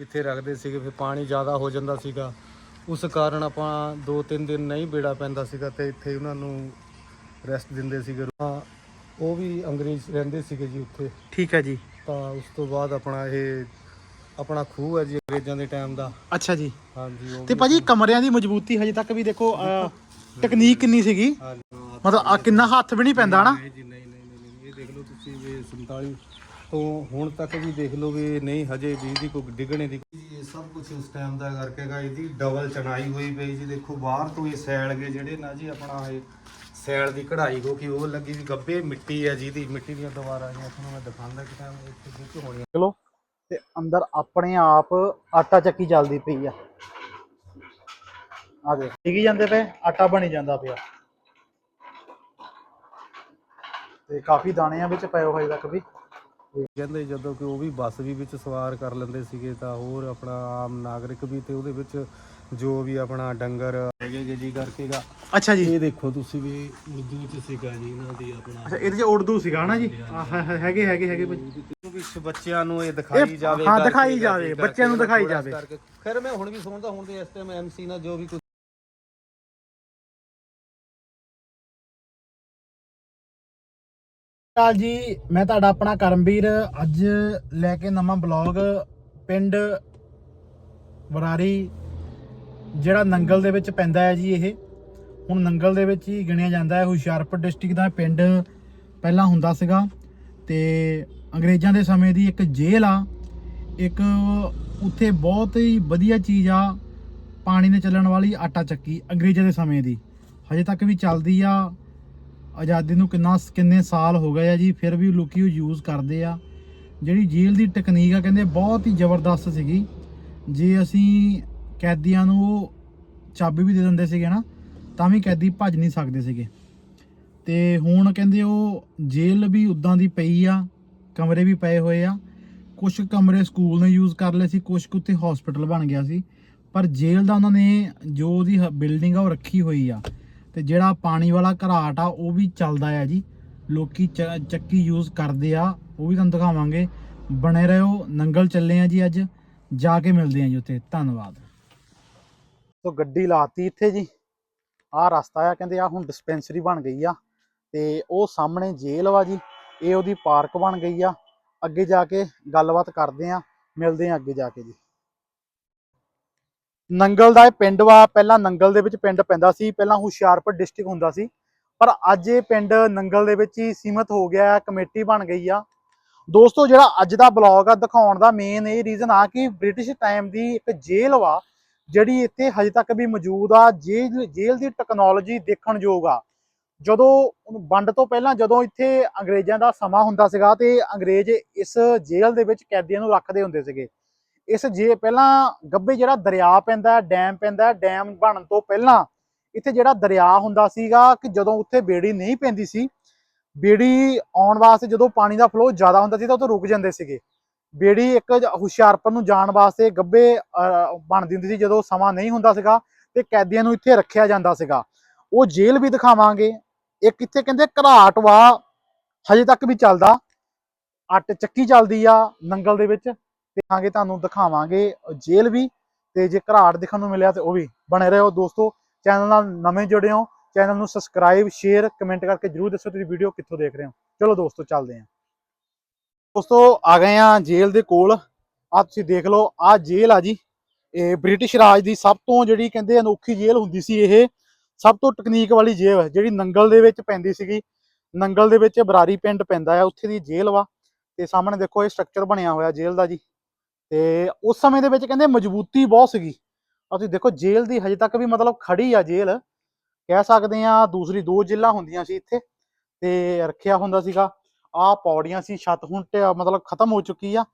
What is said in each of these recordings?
ਇੱਥੇ ਰੱਖਦੇ ਸੀਗੇ ਫਿਰ ਪਾਣੀ ਜ਼ਿਆਦਾ ਹੋ ਜਾਂਦਾ ਸੀਗਾ। ਉਸ ਕਾਰਨ ਆਪਾਂ 2-3 ਦਿਨ ਨਹੀਂ ਬੇੜਾ ਪੈਂਦਾ ਸੀਗਾ ਤੇ ਇੱਥੇ ਉਹਨਾਂ ਨੂੰ ਰੈਸਟ ਦਿੰਦੇ ਸੀਗੇ। ਹਾਂ, ਉਹ ਵੀ ਅੰਗਰੇਜ਼ ਰਹਿੰਦੇ ਸੀਗੇ ਜੀ ਉੱਥੇ। ਠੀਕ ਹੈ ਜੀ। ਤਾਂ ਉਸ ਤੋਂ ਬਾਅਦ ਆਪਣਾ ਇਹ ਆਪਣਾ ਖੂਹ ਹੈ ਜੀ ਅੰਗਰੇਜ਼ਾਂ ਦੇ ਟਾਈਮ ਦਾ। ਅੱਛਾ ਜੀ। ਹਾਂਜੀ ਉਹ ਤੇ ਵੀ- ਭਾਜੀ ਕਮਰਿਆਂ ਦੀ ਮਜ਼ਬੂਤੀ ਹਜੇ ਤੱਕ ਵੀ ਦੇਖੋ ਅਹ, ਟੈਕਨੀਕ ਕਿੰਨੀ ਸੀਗੀ? ਹਾਂਜੀ, ਮਤਲਬ ਆ ਕਿੰਨਾ ਹੱਥ ਵੀ ਨਹੀਂ ਪੈਂਦਾ ਹਨਾ? ਨਹੀਂ ਜੀ ਨਹੀਂ ਨਹੀਂ ਨਹੀਂ ਨਹੀਂ, ਇਹ ਦੇਖ ਲਓ ਤੁਸੀਂ ਵੀ 47 ਤੋਂ ਹੁਣ ਤੱਕ ਵੀ ਦੇਖ ਲਓ ਵੀ ਨਹੀਂ ਹਜੇ ਵੀ ਦੀ ਕੋਈ ਡਿੱਗਣੇ ਦੀ ਇਹ ਸਭ ਕੁਝ ਉਸ ਟਾਈਮ ਦਾ ਕਰਕੇ ਗਾ ਇਹਦੀ ਡਬਲ ਚਣਾਈ ਹੋਈ ਪਈ ਜੀ। ਦੇਖੋ ਬਾਹਰ ਤੋਂ ਇਹ ਸੈਲ ਗਏ ਜਿਹੜੇ ਨਾ ਜੀ ਆਪਣਾ ਇਹ ਸੈਲ ਦੀ ਕਢਾਈ ਕੋ ਕਿ ਉਹ ਲੱਗੀ ਵੀ ਗੱਬੇ ਮਿੱਟੀ ਹੈ ਜਿਹਦੀ ਮਿੱਟੀ ਦੀਆਂ ਦੀਵਾਰਾਂ ਆਈਆਂ ਤੁਹਾਨੂੰ ਮੈਂ ਦਿਖਾਉਂਦਾ ਕਿ ਟਾਈਮ ਇੱਥੇ ਬੁੱਕ ਹੋਣੀਆਂ। ਚਲੋ। ਤੇ ਅੰਦਰ ਆਪਣੇ ਆਪ ਆਟਾ ਚੱਕੀ ਚੱਲਦੀ ਪਈ ਆ। ਆ ਦੇ ਡਿੱਗੀ ਜਾਂਦੇ ਪਏ ਆਟਾ ਬਣੀ ਜਾਂਦਾ ਪਿਆ। ਤੇ ਕਾਫੀ ਦਾਣੇ ਆ ਵਿੱਚ ਪਏ ਹੋਏ ਤੱਕ ਵੀ। ਕਹਿੰਦੇ ਜਦੋਂ ਕਿ ਉਹ ਵੀ ਬੱਸ ਵੀ ਵਿੱਚ ਸਵਾਰ ਕਰ ਲੈਂਦੇ ਸੀਗੇ ਤਾਂ ਹੋਰ ਆਪਣਾ ਆਮ ਨਾਗਰਿਕ ਵੀ ਤੇ ਉਹਦੇ ਵਿੱਚ ਜੋ ਵੀ ਆਪਣਾ ਡੰਗਰ ਹੈਗੇ ਜੀ ਕਰਕੇਗਾ ਅੱਛਾ ਜੀ। ਇਹ ਦੇਖੋ ਤੁਸੀਂ ਵੀ ਉਰਦੂ ਚ ਸੀਗਾ ਜੀ ਇਹਨਾਂ ਦੀ ਆਪਣਾ ਅੱਛਾ ਇਹਦੇ ਚ ਉਰਦੂ ਸੀਗਾ ਨਾ ਜੀ? ਹੈਗੇ ਹੈਗੇ ਹੈਗੇ ਵਿੱਚ ਬੱਚਿਆਂ ਨੂੰ ਇਹ ਦਿਖਾਈ ਜਾਵੇ ਹਾਂ, ਦਿਖਾਈ ਜਾਵੇ, ਬੱਚਿਆਂ ਨੂੰ ਦਿਖਾਈ ਜਾਵੇ। ਖੈਰ ਮੈਂ ਹੁਣ ਵੀ ਸੁਣਦਾ ਹੁਣ ਤੇ ਇਸ ਟਾਈਮ ਐਮਸੀ ਨਾਲ ਜੋ ਵੀ ਕੁਝ ਕਾਲ ਜੀ, ਮੈਂ ਤੁਹਾਡਾ ਆਪਣਾ ਕਰਮਵੀਰ, ਅੱਜ ਲੈ ਕੇ ਨਵਾਂ ਬਲੌਗ ਪਿੰਡ ਵਰਾਰੀ, ਜਿਹੜਾ ਨੰਗਲ ਦੇ ਵਿੱਚ ਪੈਂਦਾ ਹੈ ਜੀ ਇਹ। ਹੁਣ ਨੰਗਲ ਦੇ ਵਿੱਚ ਹੀ ਗਿਣਿਆ ਜਾਂਦਾ ਹੈ, ਹੁਸ਼ਿਆਰਪੁਰ ਡਿਸਟ੍ਰਿਕਟ ਦਾ ਪਿੰਡ ਪਹਿਲਾਂ ਹੁੰਦਾ ਸੀਗਾ। ਤੇ ਅੰਗਰੇਜ਼ਾਂ ਦੇ ਸਮੇਂ ਦੀ ਇੱਕ ਜੇਲ੍ਹ ਆ, ਇੱਕ ਉੱਥੇ ਬਹੁਤ ਹੀ ਵਧੀਆ ਚੀਜ਼ ਆ, ਪਾਣੀ ਨਾਲ ਚੱਲਣ ਵਾਲੀ ਆਟਾ ਚੱਕੀ, ਅੰਗਰੇਜ਼ਾਂ ਦੇ ਸਮੇਂ ਦੀ। ਹਜੇ ਤੱਕ ਵੀ ਚੱਲਦੀ ਆ ਆਜ਼ਾਦੀ ਨੂੰ ਕਿੰਨਾ ਕਿੰਨੇ ਸਾਲ ਹੋ ਗਏ ਆ ਜੀ, ਫਿਰ ਵੀ ਲੋਕੀ ਉਹ ਯੂਜ਼ ਕਰਦੇ ਆ। ਜਿਹੜੀ ਜੇਲ੍ਹ ਦੀ ਟੈਕਨੀਕ ਆ, ਕਹਿੰਦੇ ਬਹੁਤ ਹੀ ਜ਼ਬਰਦਸਤ ਸੀਗੀ। ਜੇ ਅਸੀਂ ਕੈਦੀਆਂ ਨੂੰ ਉਹ ਚਾਬੀ ਵੀ ਦੇ ਦਿੰਦੇ ਸੀਗੇ ਨਾ, ਤਾਂ ਵੀ ਕੈਦੀ ਭੱਜ ਨਹੀਂ ਸਕਦੇ ਸੀਗੇ। ਤੇ ਹੁਣ ਕਹਿੰਦੇ ਉਹ ਜੇਲ੍ਹ ਵੀ ਉਦਾਂ ਦੀ ਪਈ ਆ, ਕਮਰੇ ਵੀ ਪਏ ਹੋਏ ਆ। ਕੁਝ ਕਮਰੇ ਸਕੂਲ ਨੇ ਯੂਜ਼ ਕਰ ਲਏ ਸੀ ਕੁਝ ਕੁ ਉੱਥੇ ਹਸਪੀਟਲ ਬਣ ਗਿਆ ਸੀ। ਪਰ ਜੇਲ੍ਹ ਦਾ ਉਹਨਾਂ ਨੇ ਜੋ ਉਹਦੀ ਬਿਲਡਿੰਗ ਆ, ਉਹ ਰੱਖੀ ਹੋਈ ਆ। ਤੇ ਜਿਹੜਾ ਪਾਣੀ ਵਾਲਾ ਘਰਾਟ ਆ, ਉਹ ਵੀ ਚੱਲਦਾ ਆ ਜੀ। ਲੋਕੀ ਚ- ਚੱਕੀ ਯੂਜ਼ ਕਰਦੇ ਆ, ਉਹ ਵੀ ਤੁਹਾਨੂੰ ਦਿਖਾਵਾਂਗੇ। ਬਣੇ ਰਹੋ, ਨੰਗਲ ਚੱਲੇ ਆ ਜੀ ਅੱਜ। ਜਾ ਕੇ ਮਿਲਦੇ ਆ ਜੀ ਉੱਥੇ। ਧੰਨਵਾਦ। ਸੋ ਗੱਡੀ ਲਾਤੀ ਇੱਥੇ ਜੀ। ਆਹ ਰਸਤਾ ਆ, ਕਹਿੰਦੇ ਆ ਹੁਣ ਡਿਸਪੈਂਸਰੀ ਬਣ ਗਈ ਆ। ਤੇ ਉਹ ਸਾਹਮਣੇ ਜੇਲ੍ਹ ਵਾ ਜੀ। ਇਹ ਉਹਦੀ ਪਾਰਕ ਬਣ ਗਈ ਆ। ਅੱਗੇ ਜਾ ਕੇ ਗੱਲਬਾਤ ਕਰਦੇ ਆ। ਮਿਲਦੇ ਆ ਅੱਗੇ ਜਾ ਕੇ ਜੀ। ਨੰਗਲ ਦਾ ਇਹ ਪਿੰਡ ਵਾ, ਪਹਿਲਾਂ ਨੰਗਲ ਦੇ ਵਿੱਚ ਪਿੰਡ ਪੈਂਦਾ ਸੀ, ਪਹਿਲਾਂ ਹੁਸ਼ਿਆਰਪੁਰ ਡਿਸਟ੍ਰਿਕਟ ਹੁੰਦਾ ਸੀ, ਪਰ ਅੱਜ ਇਹ ਪਿੰਡ ਨੰਗਲ ਦੇ ਵਿੱਚ ਹੀ ਸੀਮਤ ਹੋ ਗਿਆ ਹੈ ਕਮੇਟੀ ਬਣ ਗਈ ਆ। ਦੋਸਤੋ, ਜਿਹੜਾ ਅੱਜ ਦਾ ਬਲੌਗ ਆ, ਦਿਖਾਉਣ ਦਾ ਮੇਨ ਇਹ ਰੀਜ਼ਨ ਆ ਕਿ ਬ੍ਰਿਟਿਸ਼ ਟਾਈਮ ਦੀ ਇੱਕ ਜੇਲ੍ਹ ਵਾ, ਜਿਹੜੀ ਇੱਥੇ ਹਜੇ ਤੱਕ ਵੀ ਮੌਜੂਦ ਆ ਜੇਲ੍ਹ ਜੇਲ੍ਹ ਦੀ ਟੈਕਨੋਲੋਜੀ ਦੇਖਣ ਯੋਗ ਆ। ਜਦੋਂ ਵੰਡ ਤੋਂ ਪਹਿਲਾਂ ਜਦੋਂ ਇੱਥੇ ਅੰਗਰੇਜ਼ਾਂ ਦਾ ਸਮਾਂ ਹੁੰਦਾ ਸੀਗਾ ਤੇ ਅੰਗਰੇਜ਼ ਇਸ ਜੇਲ੍ਹ ਦੇ ਵਿੱਚ ਕੈਦੀਆਂ ਨੂੰ ਰੱਖਦੇ ਹੁੰਦੇ ਸੀਗੇ। ਇਸ ਜੇ ਪਹਿਲਾਂ ਗੱਬੇ ਜਿਹੜਾ ਦਰਿਆ ਪੈਂਦਾ ਡੈਮ ਪੈਂਦਾ ਡੈਮ ਬਣਨ ਤੋਂ ਪਹਿਲਾਂ ਇੱਥੇ ਜਿਹੜਾ ਦਰਿਆ ਹੁੰਦਾ ਸੀਗਾ ਕਿ ਜਦੋਂ ਉੱਥੇ ਬੇੜੀ ਨਹੀਂ ਪੈਂਦੀ ਸੀ ਬੇੜੀ ਆਉਣ ਵਾਸਤੇ ਜਦੋਂ ਪਾਣੀ ਦਾ ਫਲੋ ਜ਼ਿਆਦਾ ਹੁੰਦਾ ਸੀ ਤਾਂ ਉੱਥੇ ਰੁਕ ਜਾਂਦੇ ਸੀਗੇ। ਬੇੜੀ ਇੱਕ ਹੁਸ਼ਿਆਰਪੁਰ ਨੂੰ ਜਾਣ ਵਾਸਤੇ ਗੱਬੇ ਅਹ, ਬਣਦੀ ਹੁੰਦੀ ਸੀ ਜਦੋਂ ਸਮਾਂ ਨਹੀਂ ਹੁੰਦਾ ਸੀਗਾ ਤੇ ਕੈਦੀਆਂ ਨੂੰ ਇੱਥੇ ਰੱਖਿਆ ਜਾਂਦਾ ਸੀਗਾ। ਉਹ ਜੇਲ੍ਹ ਵੀ ਦਿਖਾਵਾਂਗੇ। ਇੱਕ ਇੱਥੇ ਕਹਿੰਦੇ ਘਰਾਟ ਵਾ ਹਜੇ ਤੱਕ ਵੀ ਚੱਲਦਾ। ਅੱਟ ਚੱਕੀ ਚੱਲਦੀ ਆ ਨੰਗਲ ਦੇ ਵਿੱਚ। ਤੇ ਦੇਖਾਂਗੇ ਤੁਹਾਨੂੰ ਦਿਖਾਵਾਂਗੇ ਜੇਲ੍ਹ ਵੀ ਤੇ ਜੇ ਘਰਾਟ ਦੇਖਣ ਨੂੰ ਮਿਲਿਆ ਤੇ ਉਹ ਵੀ ਬਣੇ ਰਹੋ ਦੋਸਤੋ। ਚੈਨਲ ਨਾਲ ਨਵੇਂ ਜੁੜੇ ਹੋ ਚੈਨਲ ਨੂੰ ਸਬਸਕ੍ਰਾਈਬ ਸ਼ੇਅਰ ਕਮੈਂਟ ਕਰਕੇ ਜਰੂਰ ਦੱਸੋ ਤੁਸੀਂ ਵੀਡੀਓ ਕਿੱਥੋਂ ਦੇਖ ਰਹੇ ਹੋ। ਚਲੋ ਦੋਸਤੋ ਚੱਲਦੇ ਹਾਂ। ਦੋਸਤੋ ਆ ਗਏ ਆ ਜੇਲ੍ਹ ਦੇ ਕੋਲ। ਆ ਤੁਸੀਂ ਦੇਖ ਲਓ ਆ ਜੇਲ੍ਹ ਆ ਜੀ। ਇਹ ਬ੍ਰਿਟਿਸ਼ ਰਾਜ ਦੀ ਸਭ ਤੋਂ ਜਿਹੜੀ ਕਹਿੰਦੇ ਅਨੋਖੀ ਜੇਲ੍ਹ ਹੁੰਦੀ ਸੀ ਇਹ ਸਭ ਤੋਂ ਟੈਕਨੀਕ ਵਾਲੀ ਜੇਲ੍ਹ ਹੈ, ਜਿਹੜੀ ਨੰਗਲ ਦੇ ਵਿੱਚ ਪੈਂਦੀ ਸੀਗੀ। ਨੰਗਲ ਦੇ ਵਿੱਚ ਬਰਾਰੀ ਪਿੰਡ ਪੈਂਦਾ ਆ ਉੱਥੇ ਦੀ ਜੇਲ੍ਹ ਵਾ। ਤੇ ਸਾਹਮਣੇ ਦੇਖੋ ਇਹ ਸਟਰਕਚਰ ਬਣਿਆ ਹੋਇਆ ਜੇਲ੍ਹ ਦਾ ਜੀ। ਤੇ ਉਸ ਸਮੇਂ ਦੇ ਵਿੱਚ ਕਹਿੰਦੇ ਮਜ਼ਬੂਤੀ ਬਹੁਤ ਸੀਗੀ। ਆ ਤੁਸੀਂ ਦੇਖੋ ਜੇਲ੍ਹ ਦੀ ਹਜੇ ਤੱਕ ਵੀ ਮਤਲਬ ਖੜੀ ਆ ਜੇਲ੍ਹ। ਕਹਿ ਸਕਦੇ ਆ ਦੂਸਰੀ ਦੋ ਜੇਲ੍ਹਾਂ ਹੁੰਦੀਆਂ ਸੀ ਇੱਥੇ ਤੇ ਰੱਖਿਆ ਹੁੰਦਾ ਸੀਗਾ। ਆ ਪੌੜੀਆਂ ਸੀ, ਛੱਤ ਹੁਣ ਮਤਲਬ ਖਤਮ ਹੋ ਚੁੱਕੀ ਆ।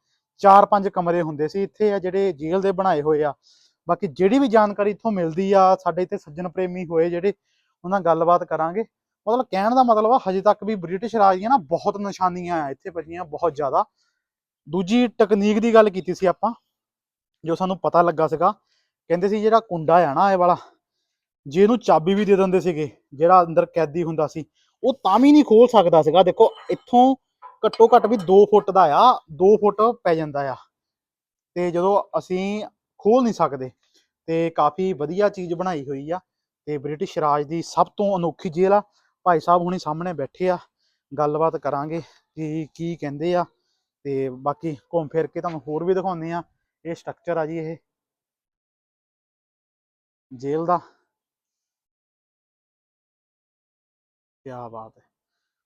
ਚਾਰ ਪੰਜ ਕਮਰੇ ਹੁੰਦੇ ਸੀ ਇੱਥੇ ਆ ਜਿਹੜੇ ਜੇਲ੍ਹ ਦੇ ਬਣਾਏ ਹੋਏ ਆ। ਬਾਕੀ ਜਿਹੜੀ ਵੀ ਜਾਣਕਾਰੀ ਇੱਥੋਂ ਮਿਲਦੀ ਆ, ਸਾਡੇ ਇੱਥੇ ਸੱਜਣ ਪ੍ਰੇਮੀ ਹੋਏ ਜਿਹੜੇ, ਉਹਨਾਂ ਨਾਲ ਗੱਲਬਾਤ ਕਰਾਂਗੇ। ਮਤਲਬ ਕਹਿਣ ਦਾ ਮਤਲਬ ਆ, ਹਜੇ ਤੱਕ ਵੀ ਬ੍ਰਿਟਿਸ਼ ਰਾਜ ਦੀਆਂ ਨਾ ਬਹੁਤ ਨਿਸ਼ਾਨੀਆਂ ਆ, ਇੱਥੇ ਪਈਆਂ ਬਹੁਤ ਜ਼ਿਆਦਾ। ਦੂਜੀ ਟੈਕਨੀਕ ਦੀ ਗੱਲ ਕੀਤੀ ਸੀ ਆਪਾਂ, ਜੋ ਸਾਨੂੰ ਪਤਾ ਲੱਗਾ ਸੀਗਾ, ਕਹਿੰਦੇ ਸੀ ਜਿਹੜਾ ਕੁੰਡਾ ਆ ਨਾ ਇਹ ਵਾਲਾ ਜੇ ਇਹਨੂੰ ਚਾਬੀ ਵੀ ਦੇ ਦਿੰਦੇ ਸੀਗੇ, ਜਿਹੜਾ ਅੰਦਰ ਕੈਦੀ ਹੁੰਦਾ ਸੀ, ਉਹ ਤਾਂ ਵੀ ਨਹੀਂ ਖੋਲ ਸਕਦਾ ਸੀਗਾ। ਦੇਖੋ, ਇੱਥੋਂ ਘੱਟੋ ਘੱਟ ਵੀ 2 ਫੁੱਟ ਦਾ ਆ 2 ਫੁੱਟ ਪੈ ਜਾਂਦਾ ਆ। ਤੇ ਜਦੋਂ ਅਸੀਂ ਖੋਲ ਨਹੀਂ ਸਕਦੇ, ਤੇ ਕਾਫੀ ਵਧੀਆ ਚੀਜ਼ ਬਣਾਈ ਹੋਈ ਆ, ਤੇ ਬ੍ਰਿਟਿਸ਼ ਰਾਜ ਦੀ ਸਭ ਤੋਂ ਅਨੋਖੀ ਜੇਲ੍ਹ ਆ। ਭਾਈ ਸਾਹਿਬ ਹੁਣੀ ਸਾਹਮਣੇ ਬੈਠੇ ਆ, ਗੱਲਬਾਤ ਕਰਾਂਗੇ ਕਿ ਕੀ ਕਹਿੰਦੇ ਆ। ਤੇ ਬਾਕੀ ਘੁੰਮ ਫਿਰ ਕੇ ਤੁਹਾਨੂੰ ਹੋਰ ਵੀ ਦਿਖਾਉਂਦੇ ਆ ਇਹ ਸਟਰਕਚਰ ਆ ਜੀ ਇਹ। ਜੇਲ੍ਹ ਦਾ। ਕੀ ਬਾਤ ਹੈ।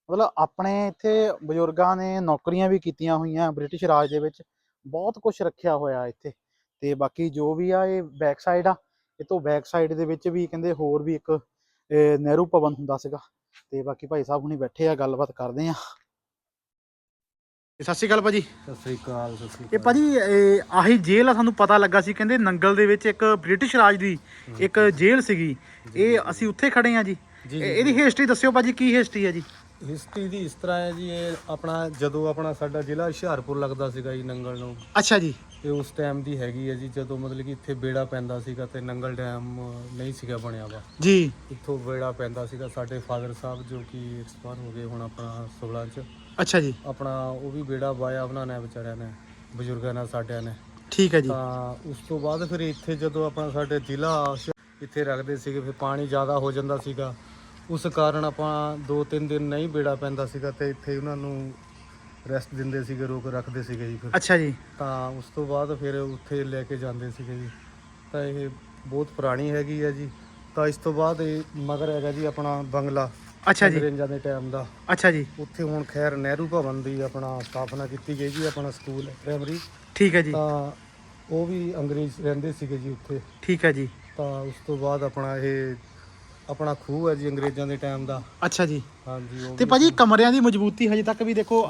ਮਤਲਬ ਆਪਣੇ ਇੱਥੇ ਬਜ਼ੁਰਗਾਂ ਨੇ ਨੌਕਰੀਆਂ ਵੀ ਕੀਤੀਆਂ ਹੋਈਆਂ ਬ੍ਰਿਟਿਸ਼ ਰਾਜ ਦੇ ਵਿੱਚ। ਬਹੁਤ ਕੁਝ ਰੱਖਿਆ ਹੋਇਆ ਇੱਥੇ। ਤੇ ਬਾਕੀ ਜੋ ਵੀ ਆ ਇਹ ਬੈਕ ਸਾਈਡ ਆ। ਇਹ ਤੋਂ ਬੈਕ ਸਾਈਡ ਦੇ ਵਿੱਚ ਵੀ ਕਹਿੰਦੇ ਹੋਰ ਵੀ ਇੱਕ ਨਹਿਰੂ ਭਵਨ ਹੁੰਦਾ ਸੀਗਾ। ਤੇ ਬਾਕੀ ਭਾਈ ਸਾਹਿਬ ਹੁਣੀ ਬੈਠੇ ਆ, ਗੱਲਬਾਤ ਕਰਦੇ ਆ ਸਤਿ ਸ਼੍ਰੀ ਅਕਾਲ ਭਾਜੀ। ਸਤਿ ਸ੍ਰੀ ਅਕਾਲ ਸਤਿ ਸ੍ਰੀ ਇਹ ਭਾਜੀ ਇਹ ਆਹੀ ਜੇਲ੍ਹ ਆ ਸਾਨੂੰ ਪਤਾ ਲੱਗਾ ਸੀ ਕਹਿੰਦੇ ਨੰਗਲ ਦੇ ਵਿੱਚ ਇੱਕ ਬ੍ਰਿਟਿਸ਼ ਰਾਜ ਦੀ ਇੱਕ ਜੇਲ੍ਹ ਸੀਗੀ। ਇਹ ਅਸੀਂ ਉੱਥੇ ਖੜੇ ਆ ਜੀ। ਜੀ, ਇਹ- ਇਹਦੀ ਹਿਸਟਰੀ ਦੱਸਿਓ ਭਾਜੀ ਕੀ ਹਿਸਟਰੀ ਹੈ ਜੀ? ਹਿਸਟਰੀ ਦੀ ਇਸ ਤਰ੍ਹਾਂ ਹੈ ਜੀ ਇਹ ਆਪਣਾ ਜਦੋਂ ਆਪਣਾ ਸਾਡਾ ਜ਼ਿਲ੍ਹਾ ਹੁਸ਼ਿਆਰਪੁਰ ਲੱਗਦਾ ਸੀਗਾ ਜੀ ਨੰਗਲ ਨੂੰ। ਅੱਛਾ ਜੀ। ਇਹ ਉਸ ਟਾਈਮ ਦੀ ਹੈਗੀ ਹੈ ਜੀ ਜਦੋਂ ਮਤਲਬ ਕਿ ਇੱਥੇ ਬੇੜਾ ਪੈਂਦਾ ਸੀਗਾ ਤੇ ਨੰਗਲ ਡੈਮ ਨਹੀਂ ਸੀਗਾ ਬਣਿਆ ਵਾ। ਜੀ। ਇੱਥੋਂ ਬੇੜਾ ਪੈਂਦਾ ਸੀਗਾ ਸਾਡੇ ਫਾਦਰ ਸਾਹਿਬ ਜੋ ਕਿ ਐਕਸਪਾਇਰ ਹੋ ਗਏ ਹੁਣ ਆਪਣਾ 16 ਚ। ਅੱਛਾ ਜੀ। ਆਪਣਾ ਉਹ ਵੀ ਬੇੜਾ ਵਾਇਆ ਉਹਨਾਂ ਨੇ ਵਿਚਾਰਿਆਂ ਨੇ ਬਜ਼ੁਰਗਾਂ ਨਾਲ ਸਾਡਿਆਂ ਨੇ। ਠੀਕ ਹੈ ਜੀ। ਤਾਂ ਉਸ ਤੋਂ ਬਾਅਦ ਫਿਰ ਇੱਥੇ ਜਦੋਂ ਆਪਣਾ ਸਾਡੇ ਜ਼ਿਲ੍ਹਾ ਇੱਥੇ ਰੱਖਦੇ ਸੀਗੇ ਫਿਰ ਪਾਣੀ ਜ਼ਿਆਦਾ ਹੋ ਜਾਂਦਾ ਸੀਗਾ। ਉਸ ਕਾਰਨ ਆਪਾਂ 2-3 ਦਿਨ ਨਹੀਂ ਬੇੜਾ ਪੈਂਦਾ ਸੀਗਾ ਤੇ ਇੱਥੇ ਉਹਨਾਂ ਨੂੰ ਰੈਸਟ ਦਿੰਦੇ ਸੀਗੇ ਰੋਕ ਰੱਖਦੇ ਸੀਗੇ ਜੀ ਫਿਰ। ਅੱਛਾ ਜੀ। ਤਾਂ ਉਸ ਤੋਂ ਬਾਅਦ ਫਿਰ ਉੱਥੇ ਲੈ ਕੇ ਜਾਂਦੇ ਸੀਗੇ ਜੀ। ਤਾਂ ਇਹ ਬਹੁਤ ਪੁਰਾਣੀ ਹੈਗੀ ਹੈ ਜੀ। ਤਾਂ ਇਸ ਤੋਂ ਬਾਅਦ ਇਹ ਮਗਰ ਹੈਗਾ ਜੀ ਆਪਣਾ ਬੰਗਲਾ। ਅੱਛਾ ਜੀ। ਅੰਗਰੇਜ਼ਾਂ ਦੇ ਟਾਈਮ ਦਾ। ਅੱਛਾ ਜੀ। ਉੱਥੇ ਹੁਣ ਖੈਰ ਨਹਿਰੂ ਭਵਨ ਦੀ ਆਪਣਾ ਸਥਾਪਨਾ ਕੀਤੀ ਗਈ ਜੀ ਆਪਣਾ ਸਕੂਲ ਪ੍ਰਾਇਮਰੀ ਠੀਕ ਹੈ ਜੀ। ਤਾਂ ਉਹ ਵੀ ਅੰਗਰੇਜ਼ ਰਹਿੰਦੇ ਸੀਗੇ ਜੀ ਉੱਥੇ। ਠੀਕ ਹੈ ਜੀ। ਤਾਂ ਉਸ ਤੋਂ ਬਾਅਦ ਆਪਣਾ ਇਹ ਆਪਣਾ ਖੂਹ ਹੈ ਜੀ ਅੰਗਰੇਜ਼ਾਂ ਦੇ ਟਾਈਮ ਦਾ। ਅੱਛਾ ਜੀ। ਹਾਂਜੀ ਉਹ ਤੇ ਵੀ- ਭਾਜੀ ਕਮਰਿਆਂ ਦੀ ਮਜ਼ਬੂਤੀ ਹਜੇ ਤੱਕ ਵੀ ਦੇਖੋ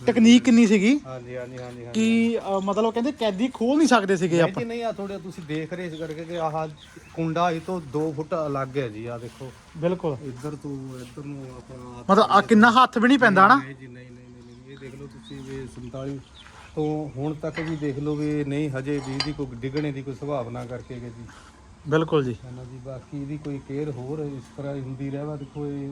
ਟੈਕਨੀਕ ਕਿੰਨੀ ਸੀਗੀ? ਹਾਂਜੀ ਹਾਂਜੀ ਹਾਂਜੀ ਕਿ ਮਤਲਬ ਕਹਿੰਦੇ ਕੈਦੀ ਖੋਲ ਨਹੀਂ ਸਕਦੇ ਸੀਗੇ ਆਪਾਂ। ਜੀ ਨਹੀਂ ਆ ਥੋੜੇ ਤੁਸੀਂ ਦੇਖ ਰਹੇ ਇਸ ਕਰਕੇ ਕਿ ਆਹ ਕੁੰਡਾ ਇਹ ਤੋਂ 2 ਫੁੱਟ ਅਲੱਗ ਹੈ ਜੀ ਆ ਦੇਖੋ। ਬਿਲਕੁਲ। ਇੱਧਰ ਤੋਂ ਇੱਧਰ ਨੂੰ ਆਪਣਾ ਮਤਲਬ ਆ ਕਿੰਨਾ ਹੱਥ ਵੀ ਨਹੀਂ ਪੈਂਦਾ ਹਨਾ ਨਹੀਂ ਜੀ ਨਹੀਂ ਨਹੀਂ ਨਹੀਂ ਨਹੀਂ, ਇਹ ਦੇਖ ਲਓ ਤੁਸੀਂ ਵੀ 47 ਤੋਂ ਹੁਣ ਤੱਕ ਵੀ ਦੇਖ ਲਓ ਵੀ ਨਹੀਂ ਹਜੇ ਵੀ ਦੀ ਕੋਈ ਡਿੱਗਣੇ ਦੀ ਕੋਈ ਸੰਭਾਵਨਾ ਕਰਕੇ ਗਏ ਜੀ। ਬਿਲਕੁਲ ਜੀ। ਹੈ ਨਾ ਜੀ ਬਾਕੀ ਇਹਦੀ ਕੋਈ ਕੇਅਰ ਹੋਰ ਇਸ ਤਰ੍ਹਾਂ ਹੀ ਹੁੰਦੀ ਰਹਿਵਾ ਦੇਖੋ ਇਹ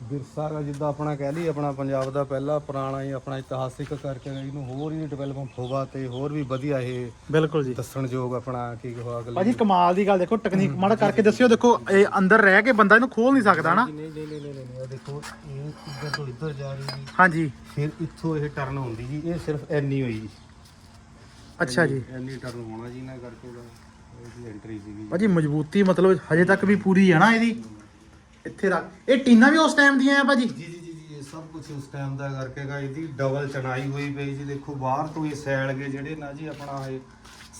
ਵਿਰਸਾ ਗਾ ਜਿੱਦਾਂ ਆਪਣਾ ਕਹਿ ਲਈ ਆਪਣਾ ਪੰਜਾਬ ਦਾ ਪਹਿਲਾ ਪੁਰਾਣਾ ਹੀ ਆਪਣਾ ਇਤਿਹਾਸਿਕ ਕਰਕੇ ਇਹਨੂੰ ਹੋਰ ਹੀ ਡਿਵੈਲਪਮੈਂਟ ਹੋਵਾ ਤੇ ਹੋਰ ਵੀ ਵਧੀਆ ਇਹ ਬਿਲਕੁਲ ਜੀ। ਦੱਸਣਯੋਗ ਆਪਣਾ ਕੀ ਹੋਆ ਅਗਲੇ ਭਾਜੀ ਕਮਾਲ ਦੀ ਗੱਲ ਦੇਖੋ ਟੈਕਨੀਕ ਮਾੜਾ ਕਰਕੇ ਦੱਸਿਓ ਦੇਖੋ ਇਹ ਅੰਦਰ ਰਹਿ ਕੇ ਬੰਦਾ ਇਹਨੂੰ ਖੋਲ ਨਹੀਂ ਸਕਦਾ ਨਾ। ਨਹੀਂ ਨਹੀਂ ਨਹੀਂ ਨਹੀਂ ਨਹੀਂ, ਇਹ ਦੇਖੋ ਇਹ ਇੱਧਰ ਤੋਂ ਇੱਧਰ ਜਾ ਰਹੀ ਜੀ। ਹਾਂਜੀ। ਫਿਰ ਇੱਥੋਂ ਇਹ ਟਰਨ ਹੁੰਦੀ ਜੀ ਇਹ ਸਿਰਫ ਐਨੀ ਹੋਈ ਜੀ। ਅੱਛਾ ਜੀ। ਐਨੀ ਟਰਨ ਹੋਣਾ ਜੀ ਨਾ ਕਰਕੇ ਦਾ ਇਹਦੀ ਐਂਟਰੀ ਸੀਗੀ। ਭਾਜੀ ਮਜ਼ਬੂਤੀ ਮਤਲਬ ਹਜੇ ਤੱਕ ਵੀ ਪੂਰੀ ਹੈ ਨਾ ਇਹਦੀ? ਇੱਥੇ ਰੱਖ। ਇਹ ਟੀਨਾਂ ਵੀ ਉਸ ਟਾਈਮ ਦੀਆਂ ਆ ਭਾਜੀ? ਜੀ ਜੀ ਜੀ ਜੀ ਇਹ ਸਭ ਕੁਝ ਉਸ ਟਾਈਮ ਦਾ ਕਰਕੇ ਗਾ। ਇਹਦੀ ਡਬਲ ਚਣਾਈ ਹੋਈ ਪਈ ਜੀ। ਦੇਖੋ ਬਾਹਰ ਤੋਂ ਇਹ ਸੈਲ ਗਏ ਜਿਹੜੇ ਨਾ ਜੀ ਆਪਣਾ ਇਹ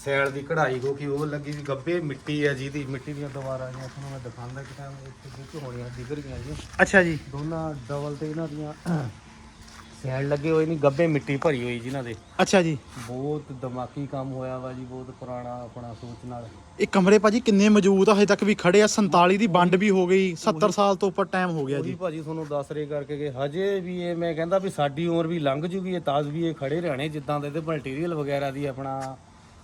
ਸੈਲ ਦੀ ਕਢਾਈ ਹੋ ਕਿ ਉਹ ਲੱਗੀ ਵੀ ਗੱਬੇ ਮਿੱਟੀ ਹੈ ਜਿਹਦੀ ਮਿੱਟੀ ਦੀਆਂ ਦੀਵਾਰਾਂ ਨੇ ਤੁਹਾਨੂੰ ਮੈਂ ਦਿਖਾਉਂਦਾ ਕਿ ਟਾਈਮ ਇੱਥੇ ਜਿੱਥੇ ਹੋਣੀਆਂ ਰਹੀਆਂ ਜੀ। ਅੱਛਾ ਜੀ। ਦੋਨਾਂ ਡਬਲ ਤੇ ਇਹਨਾਂ ਦੀਆਂ ਸੈਲ ਲੱਗੇ ਹੋਏ ਨਹੀਂ ਗੱਬੇ ਮਿੱਟੀ ਭਰੀ ਹੋਈ ਜਿਨ੍ਹਾਂ ਦੇ। ਅੱਛਾ ਜੀ। ਬਹੁਤ ਦਿਮਾਗੀ ਕੰਮ ਹੋਇਆ ਵਾ ਜੀ ਬਹੁਤ ਪੁਰਾਣਾ ਆਪਣਾ ਸੋਚ ਨਾਲ। ਇਹ ਕਮਰੇ ਭਾਜੀ ਕਿੰਨੇ ਮੌਜੂਦ ਆ ਹਜੇ ਤੱਕ ਵੀ ਖੜੇ ਆ 47 ਦੀ ਵੰਡ ਵੀ ਹੋ ਗਈ 70 ਸਾਲ ਤੋਂ ਉੱਪਰ ਟਾਈਮ ਹੋ ਗਿਆ ਉਹੀ ਜੀ ਭਾਜੀ ਤੁਹਾਨੂੰ ਦੱਸ ਰਹੇ ਕਰਕੇ ਕਿ ਹਜੇ ਵੀ ਇਹ ਮੈਂ ਕਹਿੰਦਾ ਵੀ ਸਾਡੀ ਉਮਰ ਵੀ ਲੰਘ ਜੂਗੀ ਇਹ ਤਾਜ਼ ਵੀ ਇਹ ਖੜੇ ਰਹਿਣੇ ਜਿੱਦਾਂ ਦੇ ਇਹਦੇ ਮਟੀਰੀਅਲ ਵਗੈਰਾ ਦੀ ਆਪਣਾ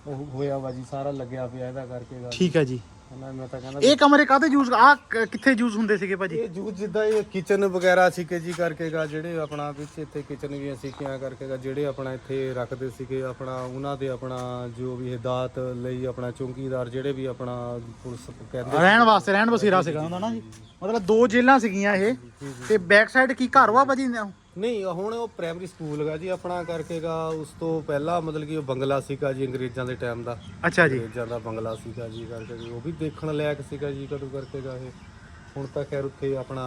ਉਹ ਹੋਇਆ ਵਾ ਜੀ ਸਾਰਾ ਲੱਗਿਆ ਪਿਆ ਇਹਦਾ ਕਰਕੇ ਗਾ ਠੀਕ ਹੈ ਜੀ। ਹਨਾ ਮੈਂ ਤਾਂ ਕਹਿੰਦਾ ਇਹ ਕਮਰੇ ਕਾਹਦੇ ਯੂਜ਼ ਆ ਕਿੱਥੇ ਯੂਜ਼ ਹੁੰਦੇ ਸੀਗੇ ਭਾਜੀ? ਇਹ ਜੂ ਜਿੱਦਾਂ ਇਹ ਕਿਚਨ ਵਗੈਰਾ ਸੀਗੇ ਜੀ ਕਰਕੇ ਗਾ ਜਿਹੜੇ ਆਪਣਾ ਵਿੱਚ ਇੱਥੇ ਕਿਚਨ ਵੀ ਸੀਗੀਆਂ ਕਰਕੇ ਗਾ ਜਿਹੜੇ ਆਪਣਾ ਇੱਥੇ ਰੱਖਦੇ ਸੀਗੇ ਆਪਣਾ ਉਹਨਾਂ ਦੇ ਆਪਣਾ ਜੋ ਵੀ ਹਦਾਇਤ ਲਈ ਆਪਣਾ ਚੌਂਕੀਦਾਰ ਜਿਹੜੇ ਵੀ ਆਪਣਾ ਪੁਲਿਸ ਕਹਿੰਦੇ ਰਹਿਣ ਵਾਸਤੇ ਰਹਿਣ ਬਸੇਰਾ ਸੀਗਾ। ਹੁੰਦਾ ਨਾ ਜੀ ਮਤਲਬ ਦੋ ਜੇਲਾਂ ਸੀਗੀਆਂ ਇਹ। ਤੇ ਬੈਕ ਸਾਈਡ ਕੀ ਘਰ ਵਾ ਭਾਜੀ ਨਹੀਂ ਹੁਣ ਉਹ ਪ੍ਰਾਇਮਰੀ ਸਕੂਲ ਹੈਗਾ ਜੀ ਆਪਣਾ ਕਰਕੇਗਾ ਉਸ ਤੋਂ ਪਹਿਲਾਂ ਮਤਲਬ ਕਿ ਉਹ ਬੰਗਲਾ ਸੀਗਾ ਜੀ ਅੰਗਰੇਜ਼ਾਂ ਦੇ ਟਾਈਮ ਦਾ। ਅੱਛਾ ਜੀ। ਅੰਗਰੇਜ਼ਾਂ ਦਾ ਬੰਗਲਾ ਸੀਗਾ ਜੀ ਕਰਕੇ ਜੀ, ਉਹ ਵੀ ਦੇਖਣ ਲਾਇਕ ਸੀਗਾ ਜੀ ਕਦੋਂ ਕਰਕੇਗਾ ਇਹ। ਹੁਣ ਤਾਂ ਖੈਰ ਉੱਥੇ ਆਪਣਾ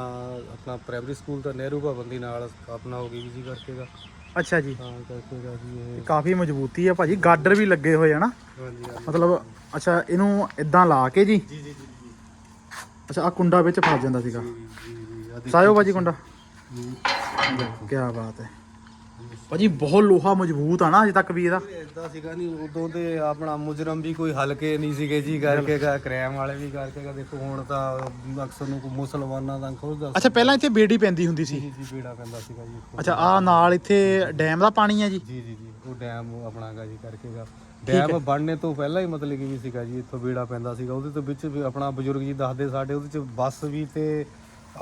ਆਪਣਾ ਪ੍ਰਾਇਮਰੀ ਸਕੂਲ ਤਾਂ ਨਹਿਰੂ ਭਵਨ ਦੀ ਨਾਲ ਸਥਾਪਨਾ ਹੋ ਗਈ ਜੀ ਕਰਕੇਗਾ ਅੱਛਾ ਜੀ। ਤਾਂ ਕਰਕੇਗਾ ਜੀ ਇਹ। ਕਾਫੀ ਮਜ਼ਬੂਤੀ ਆ ਭਾਜੀ ਗਾਡਰ ਵੀ ਲੱਗੇ ਹੋਏ ਆ ਨਾ। ਹਾਂਜੀ ਮਤਲਬ ਅੱਛਾ ਇਹਨੂੰ ਇਦਾਂ ਲਾ ਕੇ ਜੀ। ਜੀ ਜੀ ਜੀ ਅੱਛਾ ਆ ਕੁੰਡਾ ਵਿੱਚ ਫਸ ਜਾਂਦਾ ਸੀਗਾ। ਸਾਇਓ ਭਾਜੀ ਕੁੰਡਾ। ਕੀ ਬਾਤ ਹੈ। ਭਾਜੀ ਬਹੁਤ ਲੋਹਾ ਮਜ਼ਬੂਤ ਆ ਨਾ ਅਜੇ ਤੱਕ ਵੀ ਇਹਦਾ। ਇਦਾਂ ਸੀਗਾ ਨਹੀਂ ਉਦੋਂ ਤੇ ਆਪਣਾ ਮੁਜਰਮ ਵੀ ਕੋਈ ਹਲਕੇ ਨਹੀਂ ਸੀਗੇ ਜੀ ਕਰਕੇ ਗਾ ਕ੍ਰਾਈਮ ਵਾਲੇ ਵੀ ਕਰਕੇ ਗਾ ਦੇਖੋ ਹੁਣ ਤਾਂ ਅਕਸਰ ਨੂੰ ਕੋਈ ਮੁਸਲਮਾਨਾਂ ਦਾ ਖੋਜਦਾ ਅੱਛਾ ਪਹਿਲਾਂ ਇੱਥੇ ਬੇੜੀ ਪੈਂਦੀ ਹੁੰਦੀ ਸੀ। ਜੀ ਜੀ ਬੇੜਾ ਪੈਂਦਾ ਸੀਗਾ ਜੀ। ਅੱਛਾ ਆ ਨਾਲ ਇੱਥੇ ਡੈਮ ਦਾ ਪਾਣੀ ਆ ਜੀ? ਜੀ ਜੀ ਜੀ ਉਹ ਡੈਮ ਆਪਣਾ ਗਾ ਜੀ ਕਰਕੇ ਗਾ। ਡੈਮ ਬਣਨੇ ਤੋਂ ਪਹਿਲਾਂ ਹੀ ਮਤਲਬ ਕਿ ਵੀ ਸੀਗਾ ਜੀ ਇੱਥੋਂ ਬੇੜਾ ਪੈਂਦਾ ਸੀਗਾ। ਉਹਦੇ ਤੋਂ ਵਿੱਚ ਵੀ ਆਪਣਾ ਬਜ਼ੁਰਗ ਜੀ ਦੱਸਦੇ ਸਾਡੇ ਉਹਦੇ ਚ ਬੱਸ ਵੀ ਤੇ